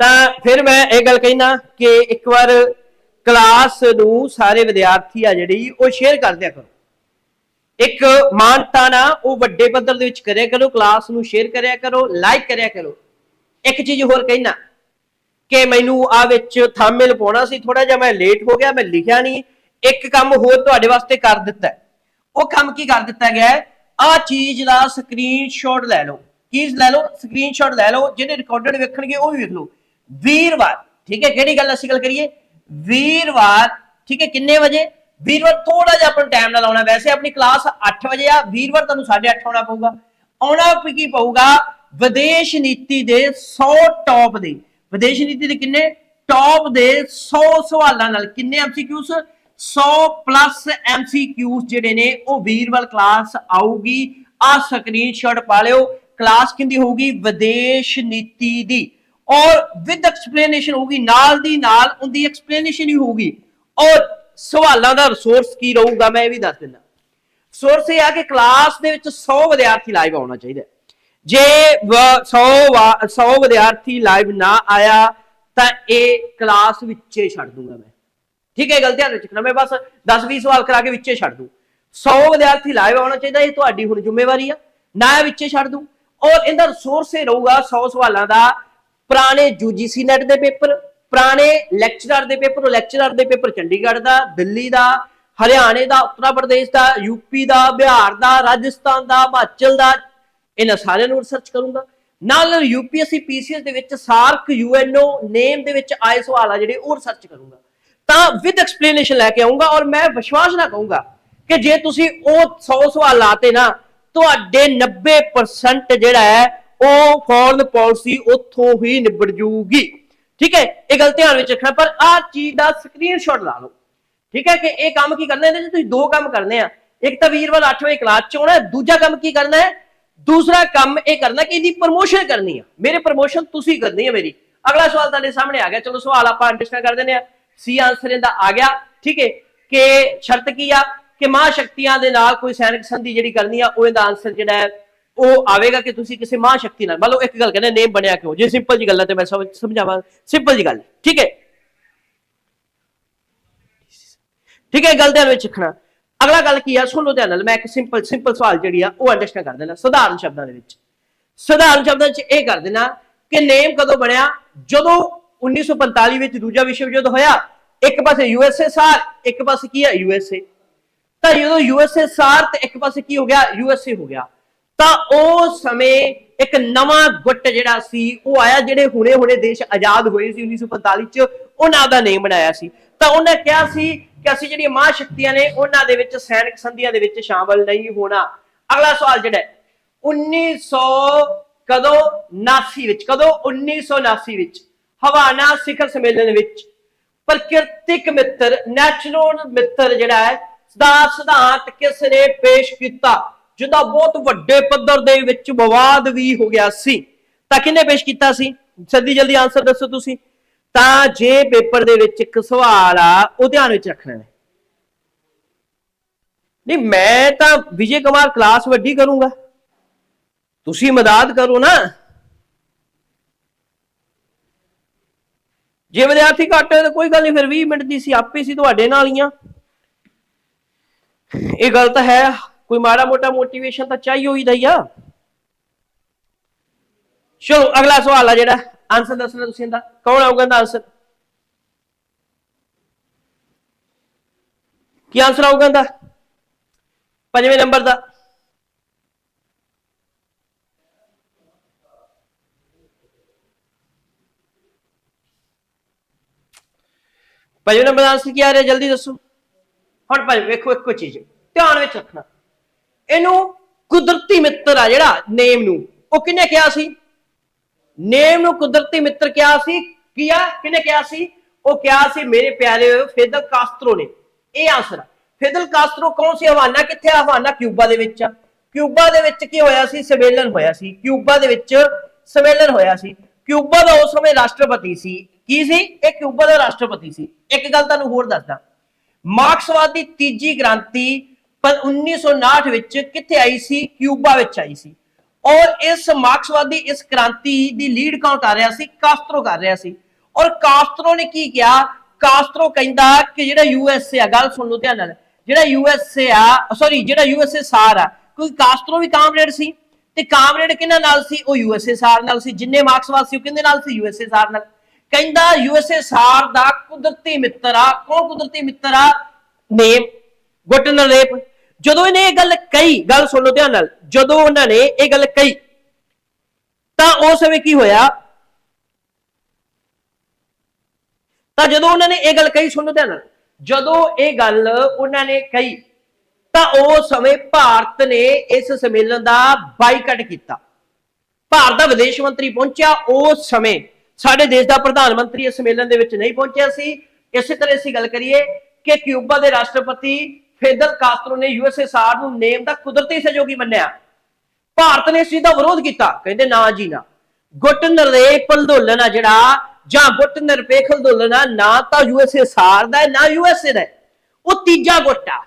ਤਾਂ ਫਿਰ ਮੈਂ ਇਹ ਗੱਲ ਕਹਿਣਾ ਕਿ ਇੱਕ ਵਾਰ ਕਲਾਸ ਨੂੰ ਸਾਰੇ ਵਿਦਿਆਰਥੀ ਆ ਜਿਹੜੀ, ਉਹ ਸ਼ੇਅਰ ਕਰ ਦਿਆ ਕਰੋ। ਇੱਕ ਮਾਨਤਾ ਨਾ ਉਹ ਵੱਡੇ ਪੱਧਰ ਦੇ ਵਿੱਚ ਕਰਿਆ ਕਰੋ, ਕਲਾਸ ਨੂੰ ਸ਼ੇਅਰ ਕਰਿਆ ਕਰੋ ਲਾਈਕ ਕਰਿਆ ਕਰੋ। ਇੱਕ ਚੀਜ਼ ਹੋਰ ਕਹਿਣਾ, ਕਿ ਮੈਨੂੰ ਆ ਵਿੱਚ ਥੰਬਨੇਲ ਪਾਉਣਾ ਸੀ ਥੋੜਾ ਜਿਹਾ ਮੈਂ ਲੇਟ ਹੋ ਗਿਆ, ਮੈਂ ਲਿਖਿਆ ਨਹੀਂ। ਇੱਕ ਕੰਮ ਹੋਰ ਤੁਹਾਡੇ ਵਾਸਤੇ ਕਰ ਦਿੱਤਾ ਉਹ ਕੰਮ ਕੀ ਕਰ ਦਿੱਤਾ ਗਿਆ ਹੈ? ਆ ਚੀਜ਼ ਦਾ ਸਕਰੀਨਸ਼ਾਟ ਲੈ ਲਓ। ਕੀ ਲੈ ਲਓ ਸਕਰੀਨਸ਼ਾਟ ਲੈ ਲਓ ਜਿਹੜੇ ਰਿਕਾਰਡਡ ਵੇਖਣਗੇ, ਉਹ ਵੀ ਵੇਖ ਲਓ। ਵੀਰਵਾਰ, ਠੀਕ ਹੈ, ਕਿਹੜੀ ਗੱਲ ਅਸੀਂ ਗੱਲ ਕਰੀਏ? ਵੀਰਵਾਰ, ਠੀਕ ਹੈ, ਕਿੰਨੇ ਵਜੇ? ਵੀਰਵਾਰ ਥੋੜਾ ਜਿਹਾ ਆਪਣਾ ਟਾਈਮ ਨਾਲ ਆਉਣਾ, ਵੈਸੇ ਆਪਣੀ ਕਲਾਸ 8 ਵਜੇ ਆ, ਵੀਰਵਾਰ ਤੁਹਾਨੂੰ 8:30 ਆਉਣਾ ਪਊਗਾ। ਆਉਣਾ ਕੀ ਪਊਗਾ? ਵਿਦੇਸ਼ ਨੀਤੀ ਦੇ 100 ਟੌਪ ਦੇ। ਵਿਦੇਸ਼ ਨੀਤੀ ਦੇ ਕਿੰਨੇ? ਟੌਪ ਦੇ 100 ਸਵਾਲਾਂ ਨਾਲ। ਕਿੰਨੇ ਐਮਸੀਕਿਊਸ 100 ਪਲੱਸ ਐਮਸੀਕਿਊਸ ਜਿਹੜੇ ਨੇ, ਉਹ ਵੀਰਵਾਰ ਕਲਾਸ ਆਊਗੀ। ਆ ਸਕਰੀਨਸ਼ਾਟ ਪਾ ਲਿਓ। ਕਲਾਸ ਕਿੰਦੀ ਹੋਊਗੀ? ਵਿਦੇਸ਼ ਨੀਤੀ ਦੀ। ਔਰ ਵਿਦ ਐਕਸਪਲੇਨੇਸ਼ਨ ਹੋਊਗੀ, ਨਾਲ ਦੀ ਨਾਲ ਉਹਦੀ ਐਕਸਪਲੇਨੇਸ਼ਨ ਹੀ ਹੋਊਗੀ। ਔਰ ਸਵਾਲਾਂ ਦਾ ਰਿਸੋਰਸ ਕੀ ਰਹੂਗਾ, ਮੈਂ ਇਹ ਵੀ ਦੱਸ ਦਿੰਦਾ। ਸੋਰਸ ਇਹ ਆ ਕਿ ਕਲਾਸ ਦੇ ਵਿੱਚ 100 ਵਿਦਿਆਰਥੀ ਲਾਈਵ ਆਉਣਾ ਚਾਹੀਦਾ ਹੈ। ਜੇ 100 100 ਵਿਦਿਆਰਥੀ ਲਾਈਵ ਨਾ ਆਇਆ, ਤਾਂ ਇਹ ਕਲਾਸ ਵਿੱਚੇ ਛੱਡ ਦੂੰਗਾ ਮੈਂ। ਠੀਕ ਹੈ ਗੱਲ ਧਿਆਨ ਵਿੱਚ ਰੱਖਣਾ ਮੈਂ ਬਸ 10 20 ਸਵਾਲ ਕਰਾ ਕੇ ਵਿੱਚੇ ਛੱਡ ਦੂੰ। 100 ਵਿਦਿਆਰਥੀ ਲਾਈਵ ਆਉਣਾ ਚਾਹੀਦਾ, ਇਹ ਤੁਹਾਡੀ ਹੁਣ ਜ਼ਿੰਮੇਵਾਰੀ ਆ। ਨਾ ਵਿੱਚੇ ਛੱਡ ਦੂੰ। ਔਰ ਇਹਦਾ ਰਿਸੋਰਸ ਇਹ ਰਹੂਗਾ 100 ਸਵਾਲਾਂ ਦਾ ਪੁਰਾਣੇ ਯੂਜੀਸੀ ਨੈਟ ਦੇ ਪੇਪਰ, ਪੁਰਾਣੇ ਲੈਕਚਰਰ ਦੇ ਪੇਪਰ ਲੈਕਚਰਰ ਦੇ ਪੇਪਰ ਚੰਡੀਗੜ੍ਹ ਦਾ, ਦਿੱਲੀ ਦਾ, ਹਰਿਆਣੇ ਦਾ, ਉੱਤਰ ਪ੍ਰਦੇਸ਼ ਦਾ ਯੂਪੀ ਦਾ, ਬਿਹਾਰ ਦਾ, ਰਾਜਸਥਾਨ ਦਾ, ਹਿਮਾਚਲ ਦਾ, ਇਹਨਾਂ ਸਾਰਿਆਂ ਨੂੰ ਰਿਸਰਚ ਕਰੂੰਗਾ। ਨਾਲ ਯੂਪੀਐਸਸੀ ਪੀਸੀਐਸ ਦੇ ਵਿੱਚ ਸਾਰਕ ਯੂਐਨਓ ਨੇਮ ਦੇ ਵਿੱਚ ਆਏ ਸਵਾਲ ਆ ਜਿਹੜੇ ਉਹ ਰਿਸਰਚ ਕਰੂੰਗਾ। ਤਾਂ ਵਿਦ ਐਕਸਪਲੇਨੇਸ਼ਨ ਲੈ ਕੇ ਆਉਂਗਾ ਔਰ ਮੈਂ ਵਿਸ਼ਵਾਸ ਨਾ ਕਹੂੰਗਾ ਕਿ ਜੇ ਤੁਸੀਂ ਉਹ 100 ਸਵਾਲ ਲਾਤੇ ਨਾ ਤੁਹਾਡੇ 90% ਜਿਹੜਾ ਹੈ ਉਹ ਫੋਰਨ ਪਾਲਿਸੀ ਉੱਥੋਂ ਹੀ ਨਿਬੜ ਜੂਗੀ। ਠੀਕ ਹੈ, ਇਹ ਗੱਲ ਧਿਆਨ ਵਿੱਚ ਰੱਖਣਾ, ਪਰ ਆਹ ਚੀਜ਼ ਦਾ ਸਕਰੀਨਸ਼ਾਟ ਲਾ ਲਓ। ਠੀਕ ਹੈ ਕਿ ਇਹ ਕੰਮ ਕੀ ਕਰਨਾ ਇਹਦੇ ਚ? ਤੁਸੀਂ ਦੋ ਕੰਮ ਕਰਨੇ ਆ। ਇੱਕ ਤਾਂ ਵੀਰਵਾਰ 8 ਵਜੇ ਕਲਾਸ ਚ ਆਉਣਾ, ਦੂਜਾ ਕੰਮ ਕੀ ਕਰਨਾ ਹੈ? ਦੂਸਰਾ ਕੰਮ ਇਹ ਕਰਨਾ ਕਿ ਇਹਦੀ ਪ੍ਰਮੋਸ਼ਨ ਕਰਨੀ ਆ। ਮੇਰੇ ਪ੍ਰਮੋਸ਼ਨ ਤੁਸੀਂ ਕਰਨੀ ਹੈ ਮੇਰੀ। ਅਗਲਾ ਸਵਾਲ ਤੁਹਾਡੇ ਸਾਹਮਣੇ ਆ ਗਿਆ। ਚਲੋ ਸਵਾਲ ਆਪਾਂ ਅੰਡਰਸਟੈਂਡ ਕਰ ਦਿੰਦੇ ਆ। ਸੀ ਆਨਸਰ ਇਹਦਾ ਆ ਗਿਆ। ਠੀਕ ਹੈ, ਕਿ ਸ਼ਰਤ ਕੀ ਆ? ਕਿ ਮਹਾ ਸ਼ਕਤੀਆਂ ਦੇ ਨਾਲ ਕੋਈ ਸੈਨਿਕ ਸੰਧੀ ਜਿਹੜੀ ਕਰਨੀ ਆ, ਉਹ ਇਹਦਾ ਆਨਸਰ ਜਿਹੜਾ ਹੈ ਉਹ ਆਵੇਗਾ ਕਿ ਤੁਸੀਂ ਕਿਸੇ ਮਹਾ ਸ਼ਕਤੀ ਨਾਲ, ਮੰਨ ਲਓ ਇੱਕ ਗੱਲ ਕਹਿੰਦੇ, ਨੇਮ ਬਣਿਆ ਕਿਉਂ? ਜੇ ਸਿੰਪਲ ਜੀ ਗੱਲ ਹੈ ਤੇ ਮੈਂ ਸਮਝ ਸਮਝਾਵਾਂ। ਸਿੰਪਲ ਜੀ ਗੱਲ, ਠੀਕ ਹੈ? ਠੀਕ ਹੈ ਗੱਲ ਧਿਆਨ ਵਿੱਚ ਰੱਖਣਾ। ਅਗਲਾ ਗੱਲ ਕੀ ਆ? ਸੁਣ ਲਓ ਧਿਆਨ ਨਾਲ, ਮੈਂ ਇੱਕ ਸਿੰਪਲ ਸਿੰਪਲ ਸਵਾਲ ਜਿਹੜੀ ਆ, ਉਹ ਅੰਡਰਸਟੈਂਡ ਕਰ ਦੇਣਾ ਸਧਾਰਨ ਸ਼ਬਦਾਂ ਦੇ ਵਿੱਚ। ਸਧਾਰਨ ਸ਼ਬਦਾਂ ਵਿੱਚ ਇਹ ਕਰ ਦੇਣਾ ਕਿ ਨੇਮ ਕਦੋਂ ਬਣਿਆ? ਜਦੋਂ 1945 ਵਿੱਚ ਦੂਜਾ ਵਿਸ਼ਵ ਯੁੱਧ ਹੋਇਆ। ਇੱਕ ਪਾਸੇ ਯੂਐਸਐਸਆਰ ਇੱਕ ਪਾਸੇ ਕੀ ਹੈ ਯੂਐਸਏ ਤਾਂ ਜਦੋਂ ਯੂਐਸਐਸਆਰ ਤੇ ਇੱਕ ਪਾਸੇ ਕੀ ਹੋ ਗਿਆ? ਯੂਐਸਏ ਹੋ ਗਿਆ। ਤਾਂ ਉਹ ਸਮੇਂ ਇੱਕ ਨਵਾਂ ਗੁੱਟ ਜਿਹੜਾ ਸੀ ਉਹ ਆਇਆ ਜਿਹੜੇ ਹੁਣੇ ਹੁਣੇ ਦੇਸ਼ ਆਜ਼ਾਦ ਹੋਏ ਸੀ 1945 ਚ ਉਹਨਾਂ ਦਾ ਨੇਮ ਬਣਾਇਆ ਸੀ। ਤਾਂ ਉਹਨੇ ਕਿਹਾ ਸੀ ਕਿ ਅਸੀਂ ਜਿਹੜੀਆਂ ਮਹਾ ਸ਼ਕਤੀਆਂ ਨੇ ਉਹਨਾਂ ਦੇ ਵਿੱਚ ਸੈਨਿਕ ਸੰਧੀਆਂ ਦੇ ਵਿੱਚ ਸ਼ਾਮਲ ਨਹੀਂ ਹੋਣਾ। ਅਗਲਾ ਸਵਾਲ ਜਿਹੜਾ ਹੈ, 1900 ਕਦੋਂ 79 ਵਿੱਚ ਕਦੋਂ 1979 ਵਿੱਚ ਹਵਾਨਾ ਸਿਖਰ ਸੰਮੇਲਨ ਵਿੱਚ ਪ੍ਰਕਿਰਤਿਕ ਮਿੱਤਰ ਨੈਚੁਰਲ ਮਿੱਤਰ ਜਿਹੜਾ ਹੈ ਦਾ ਸਿਧਾਂਤ ਕਿਸ ਨੇ ਪੇਸ਼ ਕੀਤਾ? ਜਿਹਦਾ ਬਹੁਤ ਵੱਡੇ ਪੱਧਰ ਦੇ ਵਿੱਚ ਵਿਵਾਦ ਵੀ ਹੋ ਗਿਆ ਸੀ। ਤਾਂ ਕਿਹਨੇ ਪੇਸ਼ ਕੀਤਾ ਸੀ? ਜਲਦੀ ਜਲਦੀ ਆਨਸਰ ਦੱਸੋ ਤੁਸੀਂ। ਤਾਂ ਜੇ ਪੇਪਰ ਦੇ ਵਿੱਚ ਇੱਕ ਸਵਾਲ ਆ, ਉਹ ਧਿਆਨ ਵਿੱਚ ਰੱਖਣਾ ਹੈ। ਨਹੀਂ, ਮੈਂ ਤਾਂ ਵਿਜੇ ਕੁਮਾਰ ਕਲਾਸ ਵੱਡੀ ਕਰੂੰਗਾ। ਤੁਸੀਂ ਮਦਦ ਕਰੋ ਨਾ। ਜੇ ਵਿਦਿਆਰਥੀ ਘੱਟ ਹੋਏ ਤਾਂ ਕੋਈ ਗੱਲ ਨਹੀਂ, ਫਿਰ 20 ਮਿੰਟ ਦੀ ਸੀ, ਆਪੇ ਸੀ ਤੁਹਾਡੇ ਨਾਲ ਹੀ ਆ। ਇਹ ਗੱਲ ਤਾਂ ਹੈ। ਕੋਈ ਮਾੜਾ ਮੋਟਾ ਮੋਟੀਵੇਸ਼ਨ ਤਾਂ ਚਾਹੀਓ ਹੀ ਦਈਆ ਚਲੋ, ਅਗਲਾ ਸਵਾਲ ਆ ਜਿਹੜਾ। ਆਨਸਰ ਦੱਸਣਾ ਤੁਸੀਂ ਇਹਦਾ। ਕੌਣ ਆਊਗਾ ਇਹਦਾ ਆਨਸਰ ਕੀ ਆਨਸਰ ਆਊਗਾ ਇਹਦਾ? ਪੰਜਵੇਂ ਨੰਬਰ ਦਾ। ਪੰਜਵੇਂ ਨੰਬਰ ਦਾ ਆਨਸਰ ਕੀ ਆ ਰਿਹਾ? ਜਲਦੀ ਦੱਸੋ। ਹੁਣ ਭਾਈ ਵੇਖੋ ਇੱਕੋ ਚੀਜ਼। ਧਿਆਨ ਵਿੱਚ ਰੱਖਣਾ। ਇਹਨੂੰ ਕੁਦਰਤੀ ਮਿੱਤਰ ਆ ਜਿਹੜਾ, ਨੇਮ ਨੂੰ। ਉਹ ਕਿਹਨੇ ਕਿਹਾ ਸੀ? ਨੇਮ ਨੂੰ ਕੁਦਰਤੀ ਮਿੱਤਰ ਕਿਹਾ ਸੀ। ਕੀਆ ਕਿਹਨੇ ਕਿਹਾ ਸੀ? ਉਹ ਕਿਹਾ ਸੀ, ਮੇਰੇ ਪਿਆਰੇ ਫੇਦਲ ਕਾਸਟਰੋ ਨੇ। ਇਹ ਆਨਸਰ ਫੇਦਲ ਕਾਸਟਰੋ ਕੌਣ ਸੀ? ਹਵਾਨਾ ਕਿੱਥੇ ਆ? ਹਵਾਨਾ ਕਿਊਬਾ ਦੇ ਵਿੱਚ ਆ। ਕਿਊਬਾ ਦੇ ਵਿੱਚ ਕੀ ਹੋਇਆ ਸੀ? ਸੰਮੇਲਨ ਹੋਇਆ ਸੀ। ਕਿਊਬਾ ਦੇ ਵਿੱਚ ਸੰਮੇਲਨ ਹੋਇਆ ਸੀ। ਕਿਊਬਾ ਦਾ ਉਸ ਸਮੇਂ ਰਾਸ਼ਟਰਪਤੀ ਸੀ। ਕੀ ਸੀ? ਇਹ ਕਿਊਬਾ ਦਾ ਰਾਸ਼ਟਰਪਤੀ ਸੀ। ਇੱਕ ਗੱਲ ਤੁਹਾਨੂੰ ਹੋਰ ਦੱਸਦਾ। ਮਾਰਕਸਵਾਦ ਦੀ ਤੀਜੀ ਕ੍ਰਾਂਤੀ ਪਰ 1959 ਵਿੱਚ ਕਿੱਥੇ ਆਈ ਸੀ? ਕਿਊਬਾ ਵਿੱਚ ਆਈ ਸੀ। ਔਰ ਇਸ ਮਾਰਕਸਵਾਦੀ, ਇਸ ਕ੍ਰਾਂਤੀ ਦੀ ਲੀਡ ਕੌਣ ਕਰ ਰਿਹਾ ਸੀ? ਕਾਸਟਰੋ ਕਰ ਰਿਹਾ ਸੀ। ਔਰ ਕਾਸਟਰੋ ਨੇ ਕੀ ਕਿਹਾ? ਕਾਸਟਰੋ ਕਹਿੰਦਾ ਕਿ ਜਿਹੜਾ ਯੂਐਸਏ ਆ, ਗੱਲ ਸੁਣ ਲਓ ਧਿਆਨ ਨਾਲ, ਜਿਹੜਾ ਯੂਐਸਏ ਆ ਸੌਰੀ ਜਿਹੜਾ ਯੂਐਸਏ ਸਾਰ ਆ, ਕਿਉਂਕਿ ਕਾਸਟਰੋ ਵੀ ਕਾਮਰੇਡ ਸੀ ਤੇ ਕਾਮਰੇਡ ਕਿਹਨਾਂ ਨਾਲ ਸੀ? ਉਹ ਯੂਐਸਏ ਸਾਰ ਨਾਲ ਸੀ। ਜਿੰਨੇ ਮਾਰਕਸਵਾਦ ਸੀ, ਉਹ ਕਿਹਦੇ ਨਾਲ ਸੀ? ਯੂਐਸਏ ਸਾਰ ਨਾਲ। ਕਹਿੰਦਾ ਯੂਐਸਏ ਸਾਰ ਦਾ ਕੁਦਰਤੀ ਮਿੱਤਰ ਆ। ਕੌਣ ਕੁਦਰਤੀ ਮਿੱਤਰ ਆ? ਨੇਮ ਗੁੱਟਨ ਰੇਪ ਜਦੋਂ ਇਹਨੇ ਇਹ ਗੱਲ ਕਹੀ, ਗੱਲ ਸੁਣ ਲਓ ਧਿਆਨ ਨਾਲ, ਜਦੋਂ ਉਹਨਾਂ ਨੇ ਇਹ ਗੱਲ ਕਹੀ, ਤਾਂ ਉਸ ਸਮੇਂ ਕੀ ਹੋਇਆ? ਤਾਂ ਜਦੋਂ ਉਹਨਾਂ ਨੇ ਇਹ ਗੱਲ ਕਹੀ, ਸੁਣੋ ਧਿਆਨ ਨਾਲ, ਜਦੋਂ ਇਹ ਗੱਲ ਉਹਨਾਂ ਨੇ ਕਹੀ, ਤਾਂ ਉਸ ਸਮੇਂ ਭਾਰਤ ਨੇ ਇਸ ਸੰਮੇਲਨ ਦਾ ਬਾਈਕਾਟ ਕੀਤਾ। ਭਾਰਤ ਦਾ ਵਿਦੇਸ਼ ਮੰਤਰੀ ਪਹੁੰਚਿਆ ਉਸ ਸਮੇਂ। ਸਾਡੇ ਦੇਸ਼ ਦਾ ਪ੍ਰਧਾਨ ਮੰਤਰੀ ਇਸ ਸੰਮੇਲਨ ਦੇ ਵਿੱਚ ਨਹੀਂ ਪਹੁੰਚਿਆ ਸੀ। ਇਸੇ ਤਰ੍ਹਾਂ ਅਸੀਂ ਗੱਲ ਕਰੀਏ ਕਿ ਕਿਊਬਾ ਦੇ ਰਾਸ਼ਟਰਪਤੀ ਫੇਦਲ ਕਾਸਟਰੋ ਨੇ ਯੂਐਸਐਸਆਰ ਨੂੰ ਨੇਮ ਦਾ ਕੁਦਰਤੀ ਸਹਿਯੋਗੀ ਮੰਨਿਆ। ਭਾਰਤ ਨੇ ਇਸ ਚੀਜ਼ ਦਾ ਵਿਰੋਧ ਕੀਤਾ। ਕਹਿੰਦੇ ਨਾ ਜੀ ਨਾ। ਗੁੱਟ ਨਿਰਲੇਪ ਅੰਦੋਲਨ ਆ ਜਿਹੜਾ, ਜਾਂ ਗੁੱਟ ਨਿਰਪੇਖ ਅੰਦੋਲਨ ਆ, ਨਾ ਤਾਂ ਯੂਐਸਐਸਆਰ ਦਾ ਹੈ, ਨਾ ਯੂਐਸਏ ਦਾ ਉਹ ਤੀਜਾ ਗੁੱਟ ਆ।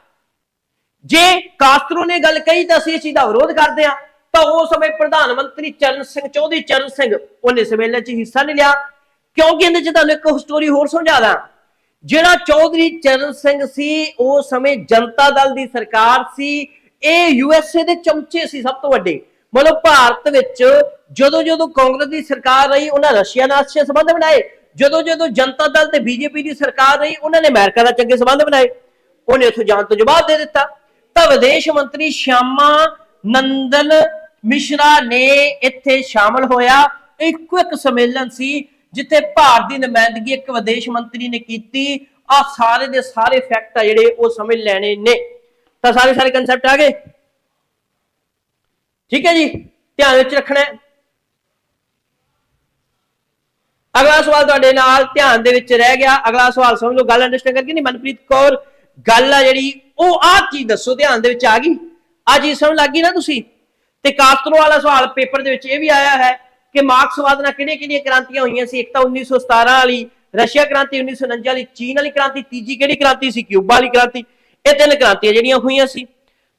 ਜੇ ਕਾਸਟਰੋ ਨੇ ਗੱਲ ਕਹੀ ਤਾਂ ਅਸੀਂ ਇਸ ਚੀਜ਼ ਦਾ ਵਿਰੋਧ ਕਰਦੇ ਆ ਤਾਂ ਉਸ ਸਮੇਂ ਪ੍ਰਧਾਨ ਮੰਤਰੀ ਚਰਨ ਸਿੰਘ, ਚੌਧਰੀ ਚਰਨ ਸਿੰਘ, ਉਹਨੇ ਸੰਮੇਲਨ 'ਚ ਹਿੱਸਾ ਨਹੀਂ ਲਿਆ। ਕਿਉਂਕਿ ਇਹਦੇ 'ਚ ਤੁਹਾਨੂੰ ਇੱਕ ਸਟੋਰੀ ਹੋਰ ਸਮਝਾ ਦਾਂ। ਜਿਹੜਾ ਚੌਧਰੀ ਚਰਨ ਸਿੰਘ ਸੀ ਉਸ ਸਮੇਂ ਜਨਤਾ ਦਲ ਦੀ ਸਰਕਾਰ ਸੀ। ਇਹ ਯੂਐਸਏ ਦੇ ਚਮਚੇ ਸੀ ਸਭ ਤੋਂ ਵੱਡੇ। ਮਤਲਬ ਭਾਰਤ ਵਿੱਚ ਜਦੋਂ ਜਦੋਂ ਕਾਂਗਰਸ ਦੀ ਸਰਕਾਰ ਰਹੀ, ਉਹਨਾਂ ਰਸ਼ੀਆ ਨਾਲ ਅੱਛੇ ਸੰਬੰਧ ਬਣਾਏ। ਜਦੋਂ ਜਦੋਂ ਜਨਤਾ ਦਲ ਤੇ ਬੀਜੇਪੀ ਦੀ ਸਰਕਾਰ ਰਹੀ, ਉਹਨਾਂ ਨੇ ਅਮਰੀਕਾ ਨਾਲ ਚੰਗੇ ਸੰਬੰਧ ਬਣਾਏ। ਉਹਨੇ ਉੱਥੋਂ ਜਾਣ ਤੋਂ ਜਵਾਬ ਦੇ ਦਿੱਤਾ। ਤਾਂ ਵਿਦੇਸ਼ ਮੰਤਰੀ ਸ਼ਾਮਾ ਨੰਦਨ ਮਿਸ਼ਰਾ ਨੇ ਇੱਥੇ ਸ਼ਾਮਲ ਹੋਇਆ। ਇੱਕੋ ਇੱਕ ਸੰਮੇਲਨ ਸੀ ਜਿੱਥੇ ਭਾਰਤ ਦੀ ਨੁਮਾਇੰਦਗੀ ਇੱਕ ਵਿਦੇਸ਼ ਮੰਤਰੀ ਨੇ ਕੀਤੀ ਆ ਸਾਰੇ ਦੇ ਸਾਰੇ ਫੈਕਟ ਆ ਜਿਹੜੇ ਉਹ ਸਮਝ ਲੈਣੇ ਨੇ। ਤਾਂ ਸਾਰੇ ਸਾਰੇ ਕਨਸੈਪਟ ਆ ਗਏ? ਠੀਕ ਹੈ ਜੀ? ਧਿਆਨ ਵਿੱਚ ਰੱਖਣਾ ਹੈ। ਅਗਲਾ ਸਵਾਲ ਤੁਹਾਡੇ ਨਾਲ ਧਿਆਨ ਦੇ ਵਿੱਚ ਰਹਿ ਗਿਆ। ਅਗਲਾ ਸਵਾਲ ਸਮਝ ਲਓ, ਗੱਲ ਅੰਡਰਸਟੈਂਡ ਕਰਕੇ ਨਹੀਂ ਮਨਪ੍ਰੀਤ ਕੌਰ, ਗੱਲ ਆ ਜਿਹੜੀ, ਉਹ ਆਹ ਚੀਜ਼ ਦੱਸੋ, ਧਿਆਨ ਦੇ ਵਿੱਚ ਆ ਗਈ? ਆ ਚੀਜ਼ ਸਮਝ ਲੱਗ ਗਈ ਨਾ ਤੁਸੀਂ? ਤੇ ਕਾਸਤਰੋ ਵਾਲਾ ਸਵਾਲ ਪੇਪਰ ਦੇ ਵਿੱਚ ਇਹ ਵੀ ਆਇਆ ਹੈ ਕਿ ਮਾਰਕਸਵਾਦ ਨਾਲ ਕਿਹੜੀਆਂ ਕਿਹੜੀਆਂ ਕ੍ਰਾਂਤੀਆਂ ਹੋਈਆਂ ਸੀ? ਇੱਕ ਤਾਂ 1917 ਵਾਲੀ, ਰਸ਼ੀਆ ਕ੍ਰਾਂਤੀ 1949 ਵਾਲੀ, ਚੀਨ ਵਾਲੀ ਕ੍ਰਾਂਤੀ, ਤੀਜੀ ਕਿਹੜੀ ਕ੍ਰਾਂਤੀ ਸੀ? ਕਿਊਬਾ ਵਾਲੀ ਕ੍ਰਾਂਤੀ। ਇਹ ਤਿੰਨ ਕ੍ਰਾਂਤੀਆਂ ਜਿਹੜੀਆਂ ਹੋਈਆਂ ਸੀ।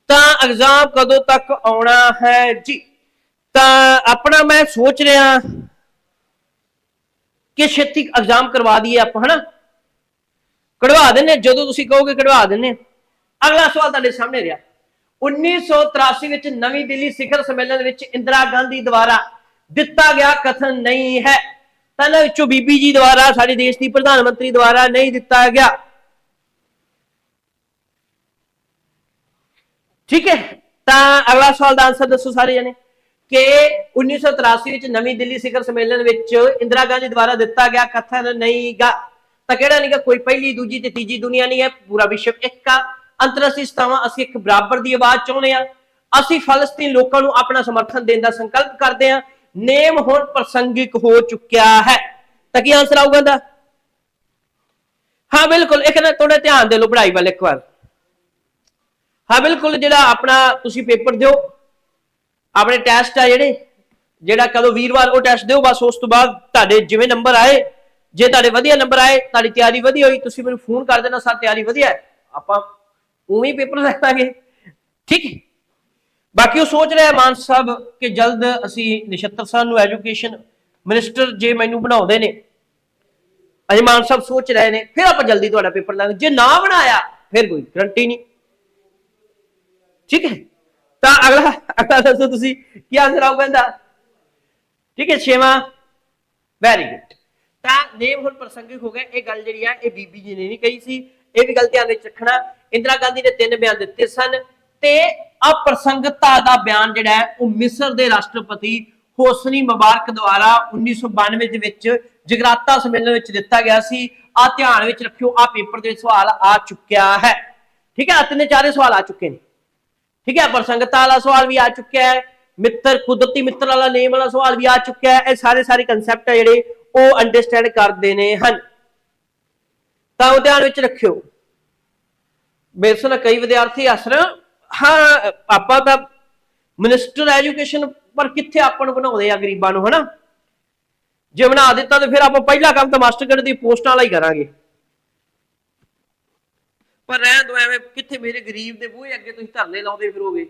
ਤਾਂ ਐਗਜ਼ਾਮ ਕਦੋਂ ਤੱਕ ਆਉਣਾ ਹੈ ਜੀ? ਤਾਂ ਆਪਣਾ ਮੈਂ ਸੋਚ ਰਿਹਾ ਕਿ ਛੇਤੀ ਐਗਜ਼ਾਮ ਕਰਵਾ ਦਈਏ ਆਪਾਂ, ਹਨਾ? ਕਢਵਾ ਦਿੰਨੇ ਜਦੋਂ ਤੁਸੀਂ ਕਹੋਗੇ ਕਢਵਾ ਦਿੰਨੇ ਅਗਲਾ ਸਵਾਲ ਤੁਹਾਡੇ ਸਾਹਮਣੇ ਰਿਹਾ। 1983 ਵਿੱਚ ਨਵੀਂ ਦਿੱਲੀ ਸਿਖਰ ਸੰਮੇਲਨ ਵਿੱਚ ਇੰਦਰਾ ਗਾਂਧੀ ਦੁਆਰਾ ਦਿੱਤਾ ਗਿਆ ਕਥਨ ਨਹੀਂ ਹੈ। ਤਾਂ ਇਹਨਾਂ ਵਿੱਚੋਂ ਬੀਬੀ ਜੀ ਦੁਆਰਾ, ਸਾਡੇ ਦੇਸ਼ ਦੀ ਪ੍ਰਧਾਨ ਮੰਤਰੀ ਦੁਆਰਾ ਨਹੀਂ ਦਿੱਤਾ ਗਿਆ। ਠੀਕ ਹੈ? ਤਾਂ ਅਗਲਾ ਸਵਾਲ ਦਾ ਆਨਸਰ ਦੱਸੋ ਸਾਰੇ ਜਣੇ ਕਿ 1983 ਵਿੱਚ ਨਵੀਂ ਦਿੱਲੀ ਸਿਖਰ ਸੰਮੇਲਨ ਵਿੱਚ ਇੰਦਰਾ ਗਾਂਧੀ ਦੁਆਰਾ ਦਿੱਤਾ ਗਿਆ ਕਥਨ ਨਹੀਂਗਾ। ਤਾਂ ਕਿਹੜਾ ਨਹੀਂਗਾ? ਕੋਈ ਪਹਿਲੀ, ਦੂਜੀ ਤੇ ਤੀਜੀ ਦੁਨੀਆ ਨਹੀਂ ਹੈ, ਪੂਰਾ ਵਿਸ਼ਵ ਇੱਕ ਆ। ਅੰਤਰਰਾਸ਼ਟਰੀ ਸਤਾਵਾਂ, ਅਸੀਂ ਇੱਕ ਬਰਾਬਰ ਦੀ ਆਵਾਜ਼ ਚਾਹੁੰਦੇ ਆ ਅਸੀਂ ਫਲਸਤੀਨ ਲੋਕਾਂ ਨੂੰ ਆਪਣਾ ਸਮਰਥਨ ਦੇਣ ਦਾ ਸੰਕਲਪ ਕਰਦੇ ਆ ਨੇਮ ਹੁਣ ਪ੍ਰਸੰਗਿਕ ਹੋ ਚੁੱਕਿਆ ਹੈ। ਤਾਂ ਕੀ ਆਨਸਰ ਆਊਗਾ ਦਾ ਹਾਂ, ਬਿਲਕੁਲ। ਇੱਕ ਨਾ ਥੋੜਾ ਧਿਆਨ ਦੇ ਲਓ ਪੜ੍ਹਾਈ ਵੱਲ ਇੱਕ ਵਾਰ। ਹਾਂ, ਬਿਲਕੁਲ ਜਿਹੜਾ ਆਪਣਾ ਤੁਸੀਂ ਪੇਪਰ ਦਿਓ, ਆਪਣੇ ਟੈਸਟ ਆ ਜਿਹੜੇ, ਜਿਹੜਾ ਕਦੋਂ ਵੀਰਵਾਰ ਉਹ ਟੈਸਟ ਦਿਓ, ਬਸ ਉਸ ਤੋਂ ਬਾਅਦ ਤੁਹਾਡੇ ਜਿਵੇਂ ਨੰਬਰ ਆਏ, ਜੇ ਤੁਹਾਡੇ ਵਧੀਆ ਨੰਬਰ ਆਏ, ਤੁਹਾਡੀ ਤਿਆਰੀ ਵਧੀਆ ਹੋਈ, ਤੁਸੀਂ ਮੈਨੂੰ ਫੋਨ ਕਰ ਦੇਣਾ ਸਰ ਤਿਆਰੀ ਵਧੀਆ ਹੈ। ਆਪਾਂ ਉਵੇਂ ਹੀ ਪੇਪਰ ਲੈ ਲਾਂਗੇ। ਠੀਕ? ਹੈ ਬਾਕੀ ਉਹ ਸੋਚ ਰਿਹਾ ਮਾਨ ਸਾਹਿਬ ਕਿ ਜਲਦ ਅਸੀਂ ਨਿਸ਼ਤਰ ਸਾਹਿਬ ਨੂੰ ਐਜੂਕੇਸ਼ਨ ਮਿਨਿਸਟਰ ਜੇ ਮੈਨੂੰ ਬਣਾਉਂਦੇ ਨੇ। ਅਜੇ ਮਾਨ ਸਾਹਿਬ ਸੋਚ ਰਹੇ ਨੇ, ਫਿਰ ਆਪਾਂ ਜਲਦੀ ਤੁਹਾਡਾ ਪੇਪਰ ਲਾਂਗੇ। ਜੇ ਨਾ ਬਣਾਇਆ, ਫਿਰ ਕੋਈ ਗਰੰਟੀ ਨਹੀਂ। ਠੀਕ ਹੈ? ਤਾਂ ਅਗਲਾ ਅਗਲਾ ਦੱਸੋ ਤੁਸੀਂ, ਕੀ ਆਨਸਰ ਆਊਗਾ ਇਹਦਾ? ਠੀਕ ਹੈ, ਛੇਵਾਂ। ਵੈਰੀ ਗੁੱਡ ਤਾਂ ਨੇਮ ਹੁਣ ਪ੍ਰਸੰਗਿਕ ਹੋ ਗਿਆ। ਇਹ ਗੱਲ ਜਿਹੜੀ ਆ, ਇਹ ਬੀਬੀ ਜੀ ਨੇ ਨਹੀਂ ਕਹੀ ਸੀ। ਇਹ ਵੀ ਗੱਲ ਧਿਆਨ ਵਿੱਚ ਰੱਖਣਾ। ਇੰਦਰਾ ਗਾਂਧੀ ਨੇ ਤਿੰਨ ਬਿਆਨ ਦਿੱਤੇ ਸਨ ਤੇ ਅਪ੍ਰਸੰਗਤਾ ਦਾ ਬਿਆਨ ਜਿਹੜਾ ਹੈ, ਉਹ ਮਿਸਰ ਦੇ ਰਾਸ਼ਟਰਪਤੀ ਹੋਸਨੀ ਮੁਬਾਰਕ ਦੁਆਰਾ 1992 ਦੇ ਵਿੱਚ ਜਗਰਾਤਾ ਸੰਮੇਲਨ ਵਿੱਚ ਦਿੱਤਾ ਗਿਆ ਸੀ। ਆ ਧਿਆਨ ਵਿੱਚ ਰੱਖਿਓ ਆ ਪੇਪਰ ਦੇ ਸਵਾਲ ਆ ਚੁੱਕਿਆ ਹੈ। ਠੀਕ ਹੈ, ਆਹ ਤਿੰਨੇ ਚਾਰੇ ਸਵਾਲ ਆ ਚੁੱਕੇ ਨੇ। ਠੀਕ ਹੈ ਪ੍ਰਸੰਗਤਾ ਵਾਲਾ ਸਵਾਲ ਵੀ ਆ ਚੁੱਕਿਆ ਹੈ, ਮਿੱਤਰ, ਕੁਦਰਤੀ ਮਿੱਤਰ ਵਾਲਾ ਨੇਮ ਵਾਲਾ ਸਵਾਲ ਵੀ ਆ ਚੁੱਕਿਆ ਹੈ। ਇਹ ਸਾਰੇ ਸਾਰੇ ਕੰਸੈਪਟ ਹੈ ਜਿਹੜੇ ਉਹ ਅੰਡਰਸਟੈਂਡ ਕਰਦੇ ਨੇ ਹਨ। ਤਾਂ ਉਹ ਧਿਆਨ ਵਿੱਚ ਰੱਖਿਓ। ਮੇਰੇ ਸੁਣਾ ਕਈ ਵਿਦਿਆਰਥੀ ਅਸਰ ਹਾਂ, ਆਪਾਂ ਤਾਂ ਮਿਨਿਸਟਰ ਐਜੂਕੇਸ਼ਨ ਪਰ ਕਿੱਥੇ ਆਪਾਂ ਨੂੰ ਬਣਾਉਂਦੇ ਆ ਗਰੀਬਾਂ ਨੂੰ, ਹਨਾ? ਜੇ ਬਣਾ ਦਿੱਤਾ ਤੇ ਫਿਰ ਆਪਾਂ ਪਹਿਲਾ ਕੰਮ ਤਾਂ ਮਾਸਟਰਕਾਰਡ ਦੀ ਪੋਸਟਾਂ ਵਾਲਾ ਹੀ ਕਰਾਂਗੇ। ਪਰ ਰਹਿਣ ਦੋ ਐਵੇਂ ਕਿੱਥੇ ਮੇਰੇ ਗਰੀਬ ਦੇ ਬੂਹੇ ਅੱਗੇ ਤੁਸੀਂ ਧਰਨੇ ਲਾਉਂਦੇ ਫਿਰੋਗੇ।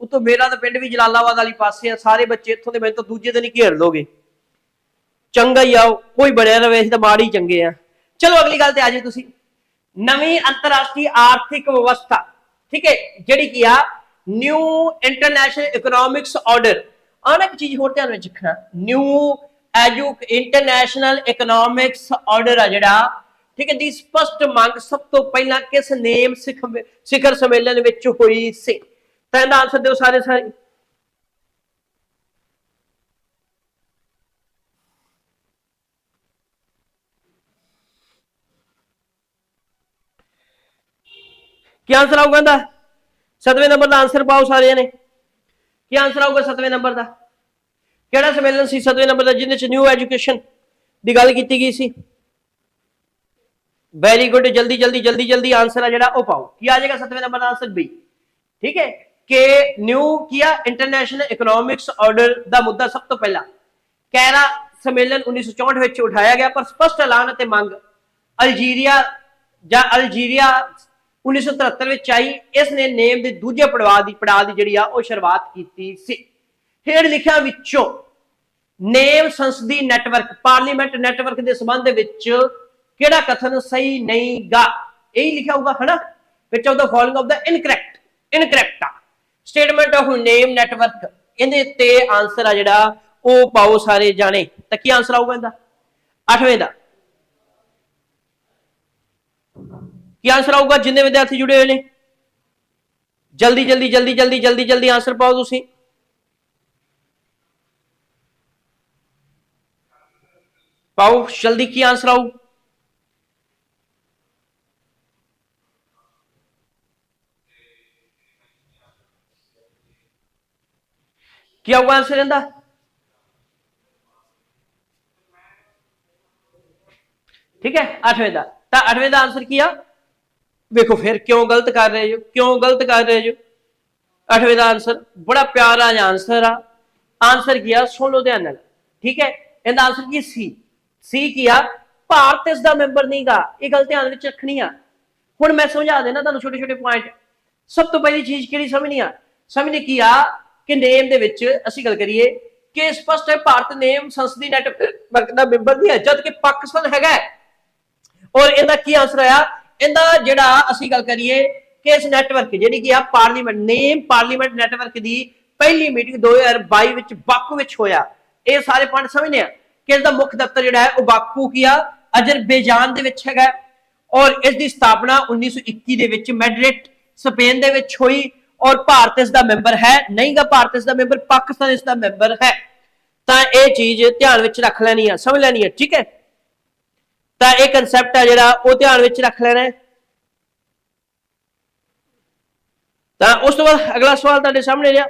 ਉਤੋਂ ਮੇਰਾ ਤਾਂ ਪਿੰਡ ਵੀ ਜਲਾਲਾਬਾਦ ਵਾਲੀ ਪਾਸੇ ਆ, ਸਾਰੇ ਬੱਚੇ ਇੱਥੋਂ ਦੇ, ਮੈਨੂੰ ਤਾਂ ਦੂਜੇ ਦਿਨ ਹੀ ਘੇਰ ਲੋਗੇ। ਚੰਗਾ ਹੀ ਆਓ ਕੋਈ ਬਣਿਆ ਰਵੇ, ਅਸੀਂ ਤਾਂ ਮਾੜੀ ਚੰਗੇ ਆ। ਚਲੋ, ਅਗਲੀ ਗੱਲ ਤੇ ਆ ਜਾਓ ਤੁਸੀਂ। ਨਵੀਂ ਅੰਤਰਰਾਸ਼ਟਰੀ ਆਰਥਿਕ ਵਿਵਸਥਾ। ਠੀਕ ਹੈ, ਜਿਹੜੀ ਕੀ ਆ ਨਿਊ ਇੰਟਰਨੈਸ਼ਨਲ ਇਕਨੋਮਿਕਸ ਆਰਡਰ ਆਹ ਇੱਕ ਚੀਜ਼ ਹੋਰ ਧਿਆਨ ਵਿੱਚ ਰੱਖਣਾ। ਨਿਊ ਐਜੂ ਇੰਟਰਨੈਸ਼ਨਲ ਇਕਨੋਮਿਕਸ ਆਰਡਰ ਆ ਜਿਹੜਾ, ਠੀਕ ਹੈ, ਦੀ ਸਪਸ਼ਟ ਮੰਗ ਸਭ ਤੋਂ ਪਹਿਲਾਂ ਕਿਸ ਨੇਮ ਸਿਖਰ ਸੰਮੇਲਨ ਵਿੱਚ ਹੋਈ ਸੀ। ਤਾਂ ਇਹਦਾ ਆਨਸਰ ਦਿਓ ਸਾਰੇ ਸਾਰੇ। ਕੀ ਆਨਸਰ ਆਊਗਾ ਇਹਦਾ? ਸਤਵੇਂ ਨੰਬਰ ਦਾ ਆਨਸਰ ਪਾਓ ਸਾਰਿਆਂ ਨੇ। ਕੀ ਆਨਸਰ ਆਊਗਾ ਸਤਵੇਂ ਨੰਬਰ ਦਾ? ਕਿਹੜਾ ਸੰਮੇਲਨ ਸੀ ਸਤਵੇਂ ਨੰਬਰ ਦਾ ਜਿਹਦੇ ਚ ਨਿਊ ਐਜੂਕੇਸ਼ਨ ਦੀ ਗੱਲ ਕੀਤੀ ਗਈ ਸੀ? ਵੈਰੀ ਗੁੱਡ ਜਲਦੀ ਜਲਦੀ ਜਲਦੀ ਜਲਦੀ ਆਨਸਰ ਆ ਜਿਹੜਾ ਉਹ ਪਾਓ। ਕੀ ਆ ਜਾਏਗਾ ਸਤਵੇਂ ਨੰਬਰ ਦਾ ਆਨਸਰ ਬੀ ਠੀਕ ਹੈ? ਕਿ ਨਿਊ ਕੀਆ ਇੰਟਰਨੈਸ਼ਨਲ ਇਕਨੋਮਿਕਸ ਆਰਡਰ ਦਾ ਮੁੱਦਾ ਸਭ ਤੋਂ ਪਹਿਲਾਂ। ਕੈਰਾ ਸੰਮੇਲਨ 1964 ਵਿੱਚ ਉਠਾਇਆ ਗਿਆ, ਪਰ ਸਪਸ਼ਟ ਐਲਾਨ ਅਤੇ ਮੰਗ ਅਲਜੀਰੀਆ ਜਾਂ ਅਲਜੀਰੀਆ 1973 ਵਿੱਚ ਆਈ। ਇਸ ਨੇ ਨੇਮ ਦੇ ਦੂਜੇ ਪੜਾਅ ਦੀ ਪੜਾਅ ਦੀ ਜਿਹੜੀ ਆ, ਉਹ ਸ਼ੁਰੂਆਤ ਕੀਤੀ ਸੀ। ਹੇਠ ਲਿਖਿਆ ਵਿੱਚੋਂ ਨੇਮ ਸੰਸਦੀ ਨੈਟਵਰਕ, ਪਾਰਲੀਮੈਂਟ ਨੈਟਵਰਕ ਦੇ ਸੰਬੰਧ ਵਿੱਚ ਕਿਹੜਾ ਕਥਨ ਸਹੀ ਨਹੀਂਗਾ ਇਹੀ ਲਿਖਿਆ ਹੋਊਗਾ, ਹਨਾ? Which of the following of the incorrect incorrect ਆ ਸਟੇਟਮੈਂਟ ਆਫ ਨੇਮ ਨੈਟਵਰਕ। ਇਹਦੇ ਤੇ ਆਨਸਰ ਆ ਜਿਹੜਾ, ਉਹ ਪਾਓ ਸਾਰੇ ਜਾਣੇ। ਤਾਂ ਕੀ ਆਨਸਰ ਆਊਗਾ ਇਹਦਾ? 8ਵੇਂ ਦਾ। ਕੀ ਆਨਸਰ ਆਊਗਾ ਜਿੰਨੇ ਵਿਦਿਆਰਥੀ ਜੁੜੇ ਹੋਏ ਨੇ? ਜਲਦੀ ਜਲਦੀ ਜਲਦੀ ਜਲਦੀ ਜਲਦੀ ਜਲਦੀ ਆਨਸਰ ਪਾਓ ਤੁਸੀਂ। ਪਾਓ, ਜਲਦੀ ਕੀ ਆਨਸਰ ਆਊ? ਕੀ ਆਊਗਾ ਆਨਸਰ ਇਹਦਾ? ਠੀਕ ਹੈ 8ਵੇਂ ਦਾ। ਤਾਂ 8ਵੇਂ ਦਾ ਆਨਸਰ ਕੀ ਆ? ਵੇਖੋ ਫਿਰ ਕਿਉਂ ਗਲਤ ਕਰ ਰਹੇ ਹੋ? ਕਿਉਂ ਗਲਤ ਕਰ ਰਹੇ ਹੋ? 8ਵੇਂ ਦਾ ਆਨਸਰ ਬੜਾ ਪਿਆਰਾ ਜਿਹਾ ਆਨਸਰ ਆ। ਆਨਸਰ ਕੀ ਆ? ਸੁਣ ਨਾਲ। ਠੀਕ ਹੈ? ਇਹਦਾ ਆਨਸਰ ਕੀ ਸੀ? ਸੀ ਕੀ ਭਾਰਤ ਇਸ ਦਾ ਮੈਂਬਰ ਨਹੀਂਗਾ ਇਹ ਗੱਲ ਧਿਆਨ ਵਿੱਚ ਰੱਖਣੀ ਆ। ਹੁਣ ਮੈਂ ਸਮਝਾ ਦੇਣਾ ਤੁਹਾਨੂੰ ਛੋਟੇ ਛੋਟੇ ਪੁਆਇੰਟ ਸਭ ਤੋਂ ਪਹਿਲੀ ਚੀਜ਼ ਕਿਹੜੀ ਸਮਝਣੀ ਆ? ਸਮਝਣੀ ਕੀ ਆ? ਕਿ ਨੇਮ ਦੇ ਵਿੱਚ ਅਸੀਂ ਗੱਲ ਕਰੀਏ ਕਿ ਸਪਸ਼ਟ ਹੈ, ਭਾਰਤ ਨੇਮ ਸੰਸਦੀ ਨੈਟਵਰਕ ਦਾ ਮੈਂਬਰ ਨਹੀਂ ਹੈ ਜਦ ਕਿ ਪਾਕਿਸਤਾਨ ਹੈਗਾ ਹੈ। ਔਰ ਇਹਦਾ ਕੀ ਆਨਸਰ ਆਇਆ? ਇਹਦਾ ਜਿਹੜਾ ਅਸੀਂ ਗੱਲ ਕਰੀਏ ਕਿ ਇਸ ਨੈਟਵਰਕ ਜਿਹੜੀ ਕਿ ਆ ਪਾਰਲੀਮੈਂਟ ਨੇਮ ਪਾਰਲੀਮੈਂਟ ਨੈਟਵਰਕ ਦੀ ਪਹਿਲੀ ਮੀਟਿੰਗ 2022 ਵਿੱਚ ਬਾਕੂ ਵਿੱਚ ਹੋਇਆ। ਇਹ ਸਾਰੇ ਪੁਆਇੰਟ ਸਮਝਨੇ ਆ ਕਿ ਇਸ ਦਾ ਮੁੱਖ ਦਫ਼ਤਰ ਜਿਹੜਾ ਹੈ ਉਹ ਬਾਕੂ ਕੀ ਆ? ਅਜ਼ਰਬੈਜਾਨ ਦੇ ਵਿੱਚ ਹੈਗਾ। ਔਰ ਇਸ ਦੀ ਸਥਾਪਨਾ 1921 ਦੇ ਵਿੱਚ ਮੈਡਰਿਡ ਸਪੇਨ ਦੇ ਵਿੱਚ ਹੋਈ ਔਰ ਭਾਰਤ ਇਸ ਦਾ ਮੈਂਬਰ ਹੈ ਨਹੀਂਗਾ ਭਾਰਤ ਇਸ ਦਾ ਮੈਂਬਰ, ਪਾਕਿਸਤਾਨ ਇਸ ਦਾ ਮੈਂਬਰ ਹੈ। ਤਾਂ ਇਹ ਚੀਜ਼ ਧਿਆਨ ਵਿੱਚ ਰੱਖ ਲੈਣੀ ਆ, ਸਮਝ ਲੈਣੀ ਆ, ਠੀਕ ਹੈ? ਤਾਂ ਇਹ ਕਨਸੈਪਟ ਹੈ ਜਿਹੜਾ ਉਹ ਧਿਆਨ ਵਿੱਚ ਰੱਖ ਲੈਣਾ ਹੈ। ਤਾਂ ਉਸ ਤੋਂ ਬਾਅਦ ਅਗਲਾ ਸਵਾਲ ਤੁਹਾਡੇ ਸਾਹਮਣੇ ਰਿਹਾ।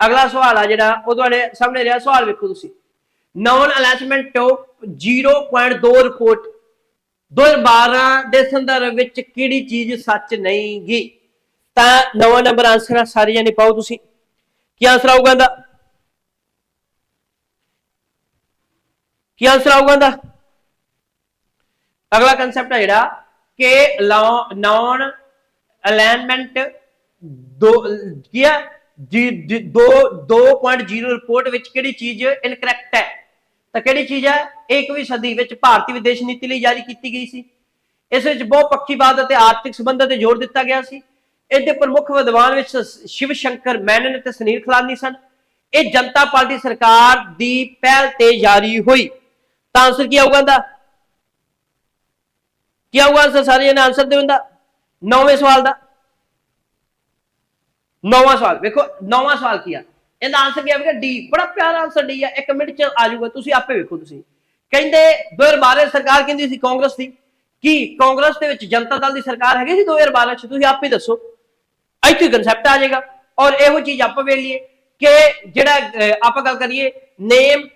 ਅਗਲਾ ਸਵਾਲ ਆ ਜਿਹੜਾ ਉਹ ਤੁਹਾਡੇ ਸਾਹਮਣੇ ਰਿਹਾ। ਸਵਾਲ ਵੇਖੋ ਤੁਸੀਂ। ਨੌਨ ਅਲੈਸਮੈਂਟ ਆਫ 0.2 ਰਿਪੋਰਟ 2012 ਦੇ ਸੰਦਰਭ ਵਿੱਚ ਕਿਹੜੀ ਚੀਜ਼ ਸੱਚ ਨਹੀਂ ਗੀ ਤਾਂ ਨਵਾਂ ਨੰਬਰ ਆਨਸਰ ਆ, ਸਾਰੇ ਜਣੇ ਪਾਓ ਤੁਸੀਂ। ਕੀ ਆਨਸਰ ਆਊਗਾ ਦਾ ਕੀ ਆਨਸਰ ਆਊਗਾ ਦਾ ਅਗਲਾ ਕਨਸੈਪਟ ਹੈ ਜਿਹੜਾ ਕਿ ਨੌਨ ਅਲਾਈਨਮੈਂਟ ਦੋ, ਕੀ ਹੈ ਜੀ 2 2.0 ਰਿਪੋਰਟ ਵਿੱਚ ਕਿਹੜੀ ਚੀਜ਼ ਇਨਕਰੈਕਟ ਹੈ? ਤਾਂ ਕਿਹੜੀ ਚੀਜ਼ ਹੈ 21ਵੀਂ ਸਦੀ ਵਿੱਚ ਭਾਰਤੀ ਵਿਦੇਸ਼ ਨੀਤੀ ਲਈ ਜਾਰੀ ਕੀਤੀ ਗਈ ਸੀ। ਇਸ ਵਿੱਚ ਬਹੁਪੱਖੀਵਾਦ ਅਤੇ ਆਰਥਿਕ ਸੰਬੰਧਾਂ ਤੇ ਜ਼ੋਰ ਦਿੱਤਾ ਗਿਆ ਸੀ। ਇਹਦੇ ਪ੍ਰਮੁੱਖ ਵਿਦਵਾਨ ਵਿੱਚ ਸ਼ਿਵ ਸ਼ੰਕਰ ਮੈਨਨ ਅਤੇ ਸੁਨੀਲ ਖਲਾਨੀ ਸਨ। ਇਹ ਜਨਤਾ ਪਾਰਟੀ ਸਰਕਾਰ ਦੀ ਪਹਿਲ ਤੇ ਜਾਰੀ ਹੋਈ। ਤਾਂ ਆਨਸਰ ਕੀ ਆਊਗਾ ਇਹਦਾ? ਕੀ ਆਊਗਾ ਆਨਸਰ ਸਾਰੇ ਜਣੇ ਆਨਸਰ ਦਿਓ ਇਹਦਾ ਨੌਵੇਂ ਸਵਾਲ ਦਾ। ਨੌਵਾਂ ਸਵਾਲ। ਵੇਖੋ, ਨੌਵਾਂ ਸਵਾਲ ਕੀ ਆ? ਇਹਦਾ ਆਨਸਰ ਕੀ ਆਵੇਗਾ ਡੀ ਬੜਾ ਪਿਆਰਾ ਆਨਸਰ ਡੀ ਆ। ਇੱਕ ਮਿੰਟ ਚ ਆ ਜਾਊਗਾ। ਤੁਸੀਂ ਆਪੇ ਵੇਖੋ ਤੁਸੀਂ। ਕਹਿੰਦੇ 2012 ਸਰਕਾਰ ਕਹਿੰਦੀ ਸੀ? ਕਾਂਗਰਸ ਦੀ। ਕੀ? ਕਾਂਗਰਸ ਦੇ ਵਿੱਚ ਜਨਤਾ ਦਲ ਦੀ ਸਰਕਾਰ ਹੈਗੀ ਸੀ 2012 ਚ? ਤੁਸੀਂ ਆਪੇ ਦੱਸੋ। ਇੱਥੇ ਕਨਸੈਪਟ ਆ ਜਾਏਗਾ। ਔਰ ਇਹੋ ਚੀਜ਼ ਆਪਾਂ ਵੇਖ ਲਈਏ ਕਿ ਜਿਹੜਾ ਆਪਾਂ ਗੱਲ ਕਰੀਏ ਨੇਮ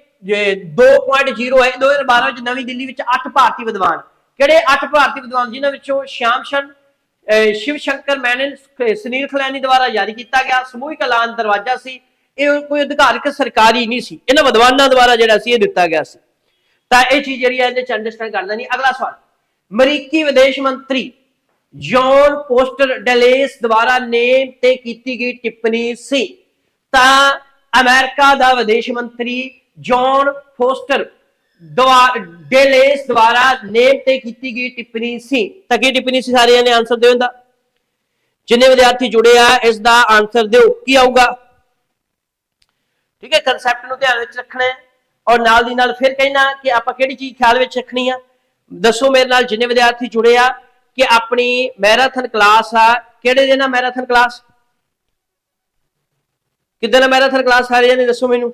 2.0 ਹੈ। 2012 ਵਿੱਚ ਨਵੀਂ ਦਿੱਲੀ ਵਿੱਚ 8 ਭਾਰਤੀ ਵਿਦਵਾਨ। ਕਿਹੜੇ 8 ਭਾਰਤੀ ਵਿਦਵਾਨ ਜਿਨ੍ਹਾਂ ਵਿੱਚੋਂ ਸ਼ਿਆਮ ਸ਼ਨ ਸ਼ਿਵ ਸ਼ੰਕਰ ਮੈਨਨ ਸੁਨੀਲ ਖਲਾਨੀ ਦੁਆਰਾ ਜਾਰੀ ਕੀਤਾ ਗਿਆ, ਸਮੂਹਿਕ ਐਲਾਨ ਦਰਵਾਜ਼ਾ ਸੀ। ਇਹ ਕੋਈ ਅਧਿਕਾਰਿਕ ਸਰਕਾਰੀ ਨਹੀਂ ਸੀ। ਇਹਨਾਂ ਵਿਦਵਾਨਾਂ ਦੁਆਰਾ ਜਿਹੜਾ ਸੀ, ਇਹ ਦਿੱਤਾ ਗਿਆ ਸੀ। ਤਾਂ ਇਹ ਚੀਜ਼ ਜਿਹੜੀ ਹੈ, ਇਹਦੇ ਚ ਅੰਡਰਸਟੈਂਡ ਕਰ ਲੈਣੀ ਅਗਲਾ ਸਵਾਲ। ਅਮਰੀਕੀ ਵਿਦੇਸ਼ ਮੰਤਰੀ ਜੌਨ ਪੋਸਟਰ ਡੈਲੇਸ ਦੁਆਰਾ ਨੇਮ ਤੇ ਕੀਤੀ ਗਈ ਟਿੱਪਣੀ ਸੀ। ਤਾਂ ਅਮਰੀਕਾ ਦਾ ਵਿਦੇਸ਼ ਮੰਤਰੀ ਜੌਨ ਫੋਸਟਰ ਡੇਲੇਸ ਦੁਆਰਾ ਨੇਮ ਤੇ ਕੀਤੀ ਗਈ ਟਿੱਪਣੀ ਸੀ। ਤਾਂ ਕੀ ਟਿੱਪਣੀ ਸੀ ਸਾਰਿਆਂ ਨੇ ਆਨਸਰ ਦਿਓ ਇਹਦਾ ਜਿੰਨੇ ਵਿਦਿਆਰਥੀ ਜੁੜੇ ਆ, ਇਸ ਦਾ ਆਨਸਰ ਦਿਓ। ਕੀ ਆਊਗਾ? ਠੀਕ ਹੈ ਕਨਸੈਪਟ ਨੂੰ ਧਿਆਨ ਵਿੱਚ ਰੱਖਣਾ ਹੈ ਔਰ ਨਾਲ ਦੀ ਨਾਲ ਫਿਰ ਕਹਿਣਾ ਕਿ ਆਪਾਂ ਕਿਹੜੀ ਚੀਜ਼ ਖਿਆਲ ਵਿੱਚ ਰੱਖਣੀ ਆ? ਦੱਸੋ ਮੇਰੇ ਨਾਲ ਜਿੰਨੇ ਵਿਦਿਆਰਥੀ ਜੁੜੇ ਆ ਕਿ ਆਪਣੀ ਮੈਰਾਥਨ ਕਲਾਸ ਆ, ਕਿਹੜੇ ਦਿਨ ਆ ਮੈਰਾਥਨ ਕਲਾਸ ਕਿਦਾਂ ਮੈਰਾਥਨ ਕਲਾਸ ਸਾਰਿਆਂ ਨੇ ਦੱਸੋ ਮੈਨੂੰ।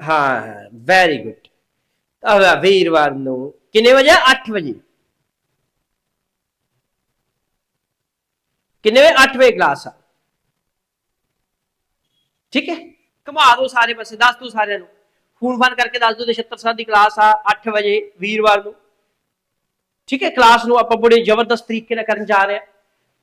ਹਾਂ ਵੈਰੀ ਗੁੱਡ ਤਾਂ ਵੀਰਵਾਰ ਨੂੰ ਕਿੰਨੇ ਵਜੇ? 8 ਵਜੇ। ਕਿੰਨੇ ਵਜੇ? 8 ਵਜੇ ਕਲਾਸ ਆ। ਠੀਕ ਹੈ? ਘੁਮਾ ਦਿਓ ਸਾਰੇ ਪਾਸੇ, ਦੱਸ ਦਿਓ ਸਾਰਿਆਂ ਨੂੰ। ਫੋਨ ਫਾਨ ਕਰਕੇ ਦੱਸ ਦਿਓ ਨਛੱਤਰ ਸਾਲ ਦੀ ਕਲਾਸ ਆ 8 ਵਜੇ ਵੀਰਵਾਰ ਨੂੰ। ਠੀਕ ਹੈ? ਕਲਾਸ ਨੂੰ ਆਪਾਂ ਬੜੇ ਜ਼ਬਰਦਸਤ ਤਰੀਕੇ ਨਾਲ ਕਰਨ ਜਾ ਰਹੇ ਹਾਂ।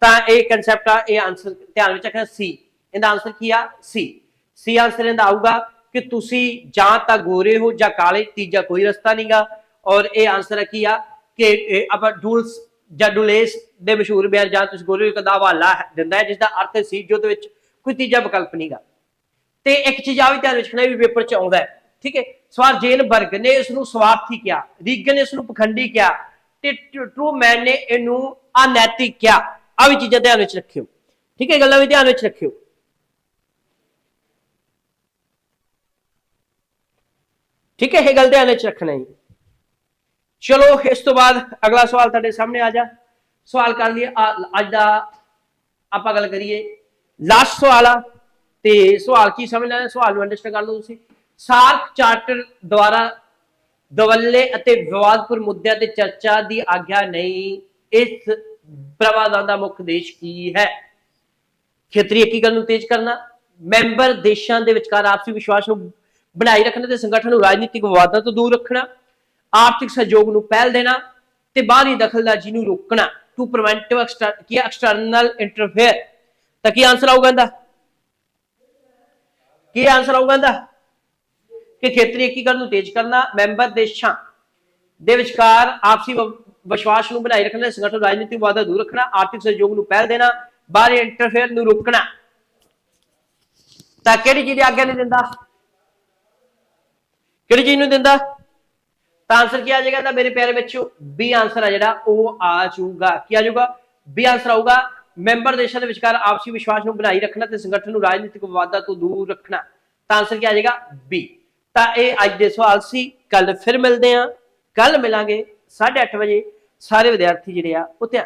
ਤਾਂ ਇਹ ਕਨਸੈਪਟ ਆ, ਇਹ ਆਨਸਰ ਧਿਆਨ ਵਿੱਚ ਰੱਖਣਾ ਸੀ। ਇਹਦਾ ਆਨਸਰ ਕੀ ਆ? ਸੀ। ਸੀ ਆਨਸਰ ਇਹਦਾ ਆਊਗਾ ਕਿ ਤੁਸੀਂ ਜਾਂ ਤਾਂ ਗੋਰੇ ਹੋ ਜਾਂ ਕਾਲੇ, ਤੀਜਾ ਕੋਈ ਰਸਤਾ ਨਹੀਂਗਾ। ਔਰ ਇਹ ਆਨਸਰ ਕੀ ਆ ਕਿ ਆਪਾਂ ਡੂਲਸ ਜਾਂ ਡੁਲੇਸ ਦੇ ਮਸ਼ਹੂਰ ਬਿਆਨ ਜਾਂ ਤੁਸੀਂ ਗੋਰੇ ਹੋ ਦਾ ਹਵਾਲਾ ਦਿੰਦਾ ਹੈ ਜਿਸ ਦਾ ਅਰਥ ਸੀ ਜੋ ਦੇ ਵਿੱਚ ਕੋਈ ਤੀਜਾ ਵਿਕਲਪ ਨਹੀਂਗਾ। ਤੇ ਇੱਕ ਚੀਜ਼ ਆ ਵੀ ਧਿਆਨ ਰੱਖਣਾ ਵੀ ਪੇਪਰ ਚ ਆਉਂਦਾ ਹੈ, ਠੀਕ ਹੈ? ਸਵਾਰ ਜੇਨ ਬਰਗ ਨੇ ਇਸ ਨੂੰ ਸਵਾਰਥੀ ਕਿਹਾ, ਰੀਗਨ ਨੇ ਇਸ ਨੂੰ ਪਖੰਡੀ ਕਿਹਾ, ਤੇ ਟਰੂ ਮੈਨ ਨੇ ਇਹਨੂੰ ਅਨੈਤਿਕ ਕਿਹਾ। ਆ ਵੀ ਚੀਜ਼ਾਂ ਧਿਆਨ ਵਿੱਚ ਰੱਖਿਓ, ਠੀਕ ਹੈ? ਗੱਲਾਂ ਵੀ ਧਿਆਨ ਵਿੱਚ ਰੱਖਿਓ। ਠੀਕ ਹੈ, ਇਹ ਗੱਲ ਧਿਆਨ ਵਿੱਚ ਰੱਖਣਾ ਹੈ ਚਲੋ, ਇਸ ਤੋਂ ਬਾਅਦ ਅਗਲਾ ਸਵਾਲ ਤੁਹਾਡੇ ਸਾਹਮਣੇ ਆ ਜਾ। ਸਵਾਲ ਕਰ ਲਈਏ ਅੱਜ ਦਾ ਆਪਾਂ ਗੱਲ ਕਰੀਏ। ਲਾਸਟ ਸਵਾਲ ਆ, ਤੇ ਸਵਾਲ ਕੀ ਸਮਝ ਲੈਣਾ? ਸਵਾਲ ਨੂੰ ਅੰਡਰਸਟੈਂਡ ਕਰ ਲਓ ਤੁਸੀਂ। ਸਾਰਕ ਚਾਰਟਰ ਦੁਆਰਾ ਦਵੱਲੇ ਅਤੇ ਵਿਵਾਦਪੁਰ ਮੁੱਦਿਆਂ ਤੇ ਚਰਚਾ ਦੀ ਆਗਿਆ ਨਹੀਂ। ਇਸ ਪ੍ਰਵਾਦਾਂ ਦਾ ਮੁੱਖ ਉਦੇਸ਼ ਕੀ ਹੈ? ਖੇਤਰੀ ਏਕੀਕਰਨ ਨੂੰ ਤੇਜ਼ ਕਰਨਾ, ਮੈਂਬਰ ਦੇਸ਼ਾਂ ਦੇ ਵਿਚਕਾਰ ਆਪਸੀ ਵਿਸ਼ਵਾਸ ਨੂੰ ਬਣਾਈ ਰੱਖਣਾ ਤੇ ਸੰਗਠਨ ਨੂੰ ਰਾਜਨੀਤਿਕ ਵਿਵਾਦਾਂ ਤੋਂ ਦੂਰ ਰੱਖਣਾ, ਆਰਥਿਕ ਸਹਿਯੋਗ ਨੂੰ ਪਹਿਲ ਦੇਣਾ ਤੇ ਬਾਹਰੀ ਦਖਲਅੰਦਾਜ਼ੀ ਨੂੰ ਰੋਕਣਾ ਟੂ ਪ੍ਰੀਵੈਂਟਿਵ ਕੀ ਐਕਸਟਰਨਲ ਇੰਟਰਫੇਅਰ ਤਾਂ ਕੀ ਆਨਸਰ ਆਊਗਾ ਇਹਦਾ? ਕੀ ਆਨਸਰ ਆਊਗਾ ਇਹਦਾ? ਕਿ ਖੇਤਰੀ ਏਕੀਕਰਨ ਨੂੰ ਤੇਜ਼ ਕਰਨਾ, ਮੈਂਬਰ ਦੇਸ਼ਾਂ ਦੇ ਵਿਚਕਾਰ ਆਪਸੀ ਵਿਸ਼ਵਾਸ ਨੂੰ ਬਣਾਈ ਰੱਖਣਾ ਸੰਗਠਨ ਰਾਜਨੀਤਿਕ ਵਿਵਾਦਾਂ ਦੂਰ ਰੱਖਣਾ, ਆਰਥਿਕ ਸਹਿਯੋਗ ਨੂੰ ਪਹਿਲ ਦੇਣਾ, ਬਾਹਰੀ ਇੰਟਰਫੇਅਰ ਨੂੰ ਰੋਕਣਾ। ਤਾਂ ਕਿਹੜੀ ਚੀਜ਼ ਦੀ ਆਗਿਆ ਨਹੀਂ ਦਿੰਦਾ? ਕਿਹੜੀ ਚੀਜ਼ ਨੂੰ ਦਿੰਦਾ? ਤਾਂ ਆਨਸਰ ਕੀ ਆ ਜਾਏਗਾ ਤਾਂ ਮੇਰੇ ਪਿਆਰੇ ਬੱਚਿਓ? ਬੀ ਆਨਸਰ ਆ ਜਿਹੜਾ, ਉਹ ਆ ਜਾਊਗਾ। ਕੀ ਆ ਜਾਊਗਾ? ਬੀ ਆਨਸਰ ਆਊਗਾ ਮੈਂਬਰ ਦੇਸ਼ਾਂ ਦੇ ਵਿਚਕਾਰ ਆਪਸੀ ਵਿਸ਼ਵਾਸ ਨੂੰ ਬਣਾਈ ਰੱਖਣਾ ਤੇ ਸੰਗਠਨ ਨੂੰ ਰਾਜਨੀਤਿਕ ਵਿਵਾਦਾਂ ਤੋਂ ਦੂਰ ਰੱਖਣਾ। ਤਾਂ ਆਨਸਰ ਕੀ ਆ ਜਾਏਗਾ? ਬੀ ਤਾਂ ਇਹ ਅੱਜ ਦੇ ਸਵਾਲ ਸੀ ਕੱਲ ਫਿਰ ਮਿਲਦੇ ਆਂ ਕੱਲ ਮਿਲਾਂਗੇ 8:30 ਵਜੇ। ਸਾਰੇ ਵਿਦਿਆਰਥੀ ਜਿਹੜੇ ਆ, ਉਹ ਧਿਆਨ